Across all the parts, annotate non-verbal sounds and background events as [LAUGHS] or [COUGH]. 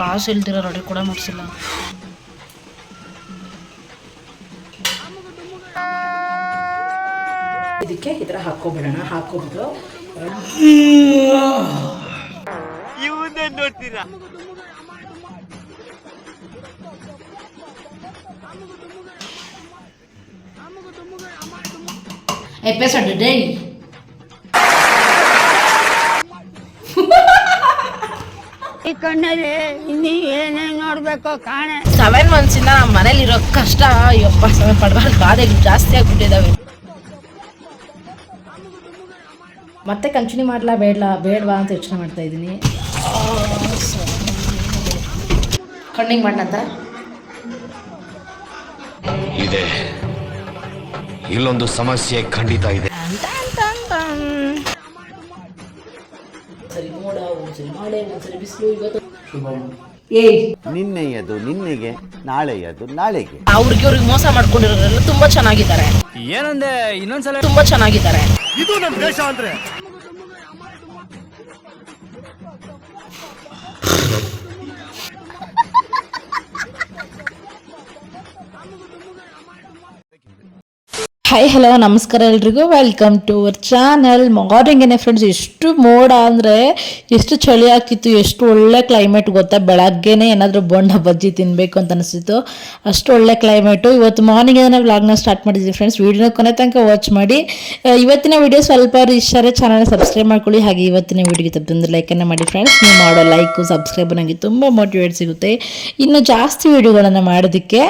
ಕಾಸು ಇಲ್ದಿರ ರೆಡಿ ಕೂಡ ಮಾಡಿಸಿಲ್ಲ. ಇದಕ್ಕೆ ಈ ಥರ ಹಾಕ್ಕೊಬಿಡೋಣ ಹಾಕ್ಕೊಬಿಟ್ಟು. ಎಪಿಸೋಡ್ ಡೇ ಈ ಕಣ್ಣಲ್ಲಿ ಇನ್ನಿ ಏನೇನ್ ನೋಡ್ಬೇಕೋ ಕಾಣೆ. ಸೆವೆನ್ ಮಂತ್ಸಿಂದ ನಮ್ಮ ಮನೇಲಿ ಇರೋ ಕಷ್ಟ ಯಪ್ಪ ಸಮಯ ಪಡಬಾರ್ದು ಬಾಧೆಗಳು ಜಾಸ್ತಿ ಆಗ್ಬಿಟ್ಟಿದಾವೆ. ಮತ್ತೆ ಕಂಟಿನ್ಯೂ ಮಾಡ್ಲಾ ಬೇಡಲಾ ಬೇಡವಾ ಅಂತ ಯೋಚನೆ ಮಾಡ್ತಾ ಇದ್ದೀನಿ. ಕಣ್ಣಿಂಗ್ ಮಾಡಂತ ಇದೆ. ಇಲ್ಲೊಂದು ಸಮಸ್ಯೆ ಖಂಡಿತ ಇದೆ. ಒಂದ್ಸರಿ ಬಿಸಿಲು ಇವತ್ತು ಏಯ್ ನಿನ್ನೆಯದು ನಿನ್ನೆಗೆ ನಾಳೆಯದು ನಾಳೆಗೆ. ಅವ್ರಿಗೆ ಅವ್ರಿಗೆ ಮೋಸ ಮಾಡ್ಕೊಂಡಿರೋರೆಲ್ಲ ತುಂಬಾ ಚೆನ್ನಾಗಿದ್ದಾರೆ. ಏನಂದೆ ಇನ್ನೊಂದ್ಸಲ? ತುಂಬಾ ಚೆನ್ನಾಗಿದ್ದಾರೆ. ಹಾಯ್ ಹಲೋ ನಮಸ್ಕಾರ ಎಲ್ರಿಗೂ. Welcome to our channel morning friends ಎಷ್ಟು ಮೋಡ ಅಂದರೆ ಎಷ್ಟು ಚಳಿ ಆಗ್ತಿತ್ತು, ಎಷ್ಟು ಒಳ್ಳೆ ಕ್ಲೈಮೇಟ್ ಗೊತ್ತಾ? ಬೆಳಗ್ಗೆನೇ ಏನಾದರೂ ಬೊಂಡ ಬಜ್ಜಿ ತಿನ್ನಬೇಕು ಅಂತ ಅನಿಸ್ತಿತ್ತು. ಅಷ್ಟು ಒಳ್ಳೆ ಕ್ಲೈಮೇಟು ಇವತ್ತು ಮಾರ್ನಿಂಗ್ ಏನೇ ವ್ಲಾಗ್ನ ಸ್ಟಾರ್ಟ್ ಮಾಡಿದ್ವಿ ಫ್ರೆಂಡ್ಸ್ ವೀಡಿಯೋನ ಕೊನೆ ತನಕ ವಾಚ್ ಮಾಡಿ. ಇವತ್ತಿನ ವಿಡಿಯೋ ಸ್ವಲ್ಪ ಇಷ್ಟ ಇಷ್ಟರೇ ಚಾನಲ್ ಸಬ್ಸ್ಕ್ರೈಬ್ ಮಾಡ್ಕೊಳ್ಳಿ. ಹಾಗೆ ಇವತ್ತಿನ ವೀಡಿಯೋಗೆ ತಪ್ಪೊಂದು ಲೈಕನ್ನು ಮಾಡಿ ಫ್ರೆಂಡ್ಸ್ ನೀವು ಮಾಡೋ ಲೈಕು ಸಬ್ಸ್ಕ್ರೈಬ್ ನನಗೆ ತುಂಬ ಮೋಟಿವೇಟ್ ಸಿಗುತ್ತೆ. ಇನ್ನು ಜಾಸ್ತಿ ವಿಡಿಯೋಗಳನ್ನು ಮಾಡೋದಕ್ಕೆ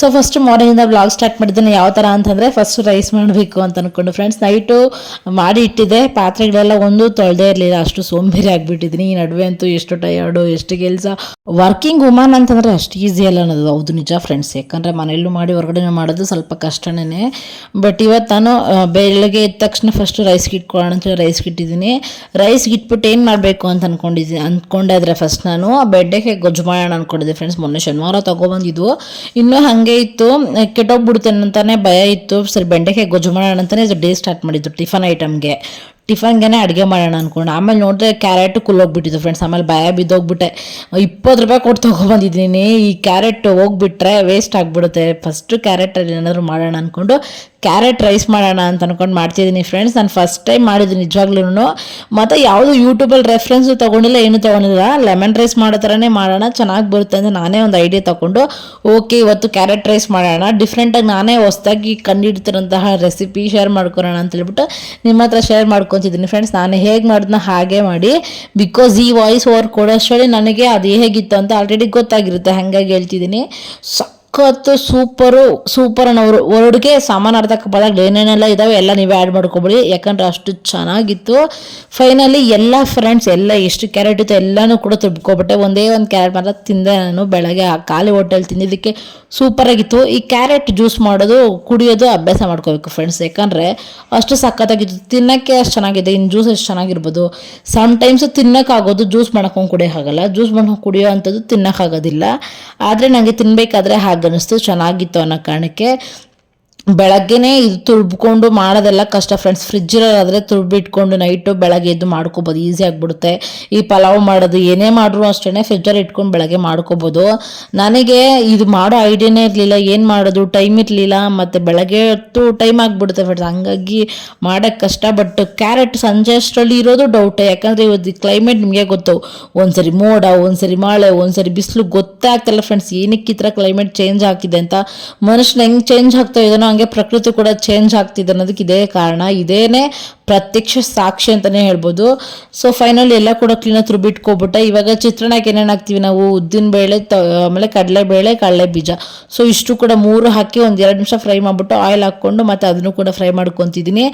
ಸೊ ಫಸ್ಟ್ ಮಾರ್ನಿಂಗಿಂದ ಬ್ಲಾಗ್ ಸ್ಟಾರ್ಟ್ ಮಾಡಿದ್ದೇನೆ ಯಾವ ಥರ ಅಂತಂದರೆ ಫಸ್ಟ್ ರೈಸ್ ಮಾಡಬೇಕು ಅಂತ ಅಂದ್ಕೊಂಡು ಫ್ರೆಂಡ್ಸ್ ನೈಟು ಮಾಡಿ ಇಟ್ಟಿದ್ದೆ. ಪಾತ್ರೆಗಳೆಲ್ಲ ಒಂದು ತೊಳೆದೇ ಇರಲಿಲ್ಲ. ಅಷ್ಟು ಸೋಂಬೇರಿ ಆಗಿಬಿಟ್ಟಿದ್ದೀನಿ ಈ ನಡುವೆ ಅಂತೂ ಎಷ್ಟು ಟಯರ್ಡು ಎಷ್ಟು ಕೆಲಸ. ವರ್ಕಿಂಗ್ ವುಮನ್ ಅಂತಂದರೆ ಅಷ್ಟು ಈಸಿ ಅಲ್ಲ ಅನ್ನೋದು. ಹೌದು ನಿಜ ಫ್ರೆಂಡ್ಸ್ ಯಾಕಂದರೆ ಮನೆಯಲ್ಲೂ ಮಾಡಿ ಹೊರಗಡೆ ಮಾಡೋದು ಸ್ವಲ್ಪ ಕಷ್ಟನೇ. ಬಟ್ ಇವತ್ತು ನಾನು ಬೆಳಗ್ಗೆ ಎದ್ದ ತಕ್ಷಣ ಫಸ್ಟ್ ರೈಸ್ಗೆ ಇಟ್ಕೊಳ್ಳೋಣ ಅಂತ ರೈಸ್ಗೆ ಇಟ್ಟಿದ್ದೀನಿ ರೈಸ್ಗೆ ಇಟ್ಬಿಟ್ಟು ಏನು ಮಾಡಬೇಕು ಅಂತ ಅಂದ್ಕೊಂಡಿದ್ದೀನಿ ಅಂದ್ಕೊಂಡಾದ್ರೆ ಫಸ್ಟ್ ನಾನು ಆ ಬೆಡ್ಡೆಗೆ ಗೊಜ್ಜು ಮಾಡೋಣ ಅಂದ್ಕೊಂಡಿದ್ದೆ ಫ್ರೆಂಡ್ಸ್ ಮೊನ್ನೆ ಶನಿವಾರ ತೊಗೊಬಂದಿದ್ದು. ಇನ್ನೂ ಹಾಗೆ ಇತ್ತು. ಕೆಟ್ಟೋಗ್ಬಿಡ್ತೇನೆ ಅಂತಾನೆ ಭಯ ಇತ್ತು. ಸರಿ ಬೆಂಡೆಕಾಯಿ ಗೊಜ್ಜು ಮಾಡೋಣ ಅಂತಾನೆ ಡೇ ಸ್ಟಾರ್ಟ್ ಮಾಡಿದ್ದು ಟಿಫನ್ ಐಟಮ್ಗೆ ಟಿಫನ್ಗೆನೆ ಅಡುಗೆ ಮಾಡೋಣ ಅನ್ಕೊಂಡು. ಆಮೇಲೆ ನೋಡಿದ್ರೆ ಕ್ಯಾರೆಟ್ ಕುಲ್ಲೋಗ್ಬಿಟ್ಟಿದ್ದು ಫ್ರೆಂಡ್ಸ್ ಆಮೇಲೆ ಭಯ ಬಿದ್ದೋಗ್ಬಿಟ್ಟೆ. ಇಪ್ಪತ್ತು ರೂಪಾಯಿ ಕೊಟ್ಟು ತೊಗೊಬಂದಿದ್ದೀನಿ. ಈ ಕ್ಯಾರೆಟ್ ಹೋಗ್ಬಿಟ್ರೆ ವೇಸ್ಟ್ ಆಗಿಬಿಡುತ್ತೆ. ಫಸ್ಟು ಕ್ಯಾರೆಟಲ್ಲಿ ಏನಾದರೂ ಮಾಡೋಣ ಅಂದ್ಕೊಂಡು ಕ್ಯಾರೆಟ್ ರೈಸ್ ಮಾಡೋಣ ಅಂತ ಅಂದ್ಕೊಂಡು ಮಾಡ್ತಿದ್ದೀನಿ ಫ್ರೆಂಡ್ಸ್ ನಾನು ಫಸ್ಟ್ ಟೈಮ್ ಮಾಡಿದ್ದೀನಿ ನಿಜವಾಗ್ಲೂ ಮತ್ತು ಯಾವುದು ಯೂಟ್ಯೂಬಲ್ಲಿ ರೆಫ್ರೆನ್ಸು ತೊಗೊಂಡಿಲ್ಲ, ಏನು ತೊಗೊಂಡಿಲ್ಲ. ಲೆಮನ್ ರೈಸ್ ಮಾಡೋ ಥರನೇ ಮಾಡೋಣ. ಚೆನ್ನಾಗಿ ಬರುತ್ತೆ ಅಂತ ನಾನೇ ಒಂದು ಐಡಿಯಾ ತೊಗೊಂಡು, ಓಕೆ, ಇವತ್ತು ಕ್ಯಾರೆಟ್ ರೈಸ್ ಮಾಡೋಣ. ಡಿಫ್ರೆಂಟಾಗಿ ನಾನೇ ಹೊಸ್ದಾಗಿ ಕಂಡುಹಿಡ್ತಿರೋಂತಹ ರೆಸಿಪಿ ಶೇರ್ ಮಾಡ್ಕೊಳೋಣ ಅಂತ ಹೇಳ್ಬಿಟ್ಟು ನಿಮ್ಮ ಹತ್ರ ಶೇರ್ ಮಾಡ್ಕೊತಿದ್ದೀನಿ ಫ್ರೆಂಡ್ಸ್ ನಾನು ಹೇಗೆ ಮಾಡಿದ್ನ ಹಾಗೆ ಮಾಡಿ ಬಿಕಾಸ್ ಈ ವಾಯ್ಸ್ ಓವರ್ ಕೊಡೋಷ್ಟರಲ್ಲಿ ನನಗೆ ಅದು ಹೇಗಿತ್ತು ಅಂತ ಆಲ್ರೆಡಿ ಗೊತ್ತಾಗಿರುತ್ತೆ. ಹಾಗಾಗಿ ಹೇಳ್ತಿದ್ದೀನಿ. ಸಖತ್ತು ಸೂಪರು ಸೂಪರ್ ಅನ್ನೋರು ವರ್ಡ್ಗೆ ಸಮಾನಾರ್ಥಕ ಪದಗಳು ಏನೇನೆಲ್ಲ ಇದಾವೆ ಎಲ್ಲ ನೀವೇ ಆ್ಯಡ್ ಮಾಡ್ಕೊಬಿಡಿ. ಯಾಕಂದ್ರೆ ಅಷ್ಟು ಚೆನ್ನಾಗಿತ್ತು. ಫೈನಲಿ ಎಲ್ಲ ಫ್ರೆಂಡ್ಸ್ ಎಲ್ಲ ಎಷ್ಟು ಕ್ಯಾರೆಟ್ ಇತ್ತು ಎಲ್ಲನೂ ಕೂಡ ತುಬ್ಕೊಬಿಟ್ಟೆ ಒಂದೇ ಒಂದು ಕ್ಯಾರೆಟ್ ಮಾತ್ರ ತಿಂದೆ ನಾನು ಬೆಳಗ್ಗೆ. ಆ ಖಾಲಿ ಹೋಟೆಲ್ ತಿಂದಿದ್ದಕ್ಕೆ ಸೂಪರಾಗಿತ್ತು. ಈ ಕ್ಯಾರೆಟ್ ಜ್ಯೂಸ್ ಮಾಡೋದು, ಕುಡಿಯೋದು ಅಭ್ಯಾಸ ಮಾಡ್ಕೋಬೇಕು ಫ್ರೆಂಡ್ಸ್ ಯಾಕಂದರೆ ಅಷ್ಟು ಸಖತ್ತಾಗಿತ್ತು. ತಿನ್ನೋಕ್ಕೆ ಅಷ್ಟು ಚೆನ್ನಾಗಿದೆ. ಇನ್ನು ಜ್ಯೂಸ್ ಎಷ್ಟು ಚೆನ್ನಾಗಿರ್ಬೋದು. ಸಮ್ ಟೈಮ್ಸ್ ತಿನ್ನೋಕ್ಕಾಗೋದು ಜ್ಯೂಸ್ ಮಾಡ್ಕೊಂಡು ಕುಡಿಯೋಕ್ಕಾಗಲ್ಲ ಜ್ಯೂಸ್ ಮಾಡ್ಕೊಂಡು ಕುಡಿಯೋ ಅಂಥದ್ದು ತಿನ್ನೋಕ್ಕಾಗೋದಿಲ್ಲ. ಆದರೆ ನನಗೆ ತಿನ್ನಬೇಕಾದ್ರೆ ಹಾಗನ್ನಿಸ್ತು ಚೆನ್ನಾಗಿತ್ತು ಅನ್ನೋ ಕಾರಣಕ್ಕೆ ಬೆಳಗ್ಗೆನೇ ಇದು ತುಳ್ಬ್ಕೊಂಡು ಮಾಡೋದೆಲ್ಲ ಕಷ್ಟ ಫ್ರೆಂಡ್ಸ್ ಫ್ರಿಜ್ಜಲ್ಲಾದರೆ ತುಳ್ಬಿಟ್ಕೊಂಡು ನೈಟು ಬೆಳಗ್ಗೆ ಎದ್ದು ಮಾಡ್ಕೋಬೋದು. ಈಸಿ ಆಗಿಬಿಡುತ್ತೆ. ಈ ಪಲಾವ್ ಮಾಡೋದು ಏನೇ ಮಾಡ್ರು ಅಷ್ಟೇ ಫ್ರಿಜ್ಜಲ್ಲಿ ಇಟ್ಕೊಂಡು ಬೆಳಗ್ಗೆ ಮಾಡ್ಕೋಬೋದು. ನನಗೆ ಇದು ಮಾಡೋ ಐಡಿಯಾನೇ ಇರಲಿಲ್ಲ, ಏನು ಮಾಡೋದು ಟೈಮ್ ಇರಲಿಲ್ಲ, ಮತ್ತು ಬೆಳಗ್ಗೆ ಹೊತ್ತು ಟೈಮ್ ಆಗಿಬಿಡುತ್ತೆ ಫ್ರೆಂಡ್ಸ್ ಹಂಗಾಗಿ ಮಾಡೋಕ್ಕೆ ಕಷ್ಟ ಬಟ್ ಕ್ಯಾರೆಟ್ ಸಂಜೆ ಅಷ್ಟರಲ್ಲಿ ಇರೋದು ಡೌಟೇ ಯಾಕಂದರೆ ಇವತ್ತು ಕ್ಲೈಮೇಟ್ ನಿಮಗೆ ಗೊತ್ತು. ಒಂದ್ಸರಿ ಮೋಡ, ಒಂದ್ಸರಿ ಮಳೆ, ಒಂದ್ಸರಿ ಬಿಸಿಲು ಗೊತ್ತಾಗ್ತಲ್ಲ ಫ್ರೆಂಡ್ಸ್ ಏನಕ್ಕೆ ಈ ಥರ ಕ್ಲೈಮೇಟ್ ಚೇಂಜ್ ಆಗ್ತಿದೆ ಅಂತ ಮನುಷ್ಯನ ಹೆಂಗೆ ಚೇಂಜ್ ಆಗ್ತಾ ಇದ್ದಾನೋ ಪ್ರಕೃತಿ ಕೂಡ ಚೇಂಜ್ ಆಗ್ತಿದೆ ಅನ್ನೋದಕ್ಕೆ ಇದೇ ಕಾರಣ. ಇದೇನೇ ಪ್ರತ್ಯಕ್ಷ ಸಾಕ್ಷಿ ಅಂತಲೇ ಹೇಳ್ಬೋದು. ಸೊ ಫೈನಲ್ ಎಲ್ಲ ಕೂಡ ಕ್ಲೀನಾಗಿ ತುರುಬಿಟ್ಕೊಬಿಟ್ಟೆ. ಇವಾಗ ಚಿತ್ರಾನ್ನಕ್ಕೆ ಏನೇನು ಹಾಕ್ತೀವಿ ನಾವು? ಉದ್ದಿನ ಬೇಳೆ, ತ, ಆಮೇಲೆ ಕಡಲೆಬೇಳೆ ಕಡಲೆ ಬೀಜ. ಸೊ ಇಷ್ಟು ಕೂಡ ಮೂರು ಹಾಕಿ ಒಂದು ಎರಡು ನಿಮಿಷ ಫ್ರೈ ಮಾಡಿಬಿಟ್ಟು ಆಯಿಲ್ ಹಾಕ್ಕೊಂಡು ಮತ್ತು ಅದನ್ನು ಕೂಡ ಫ್ರೈ ಮಾಡ್ಕೊತಿದ್ದೀನಿ.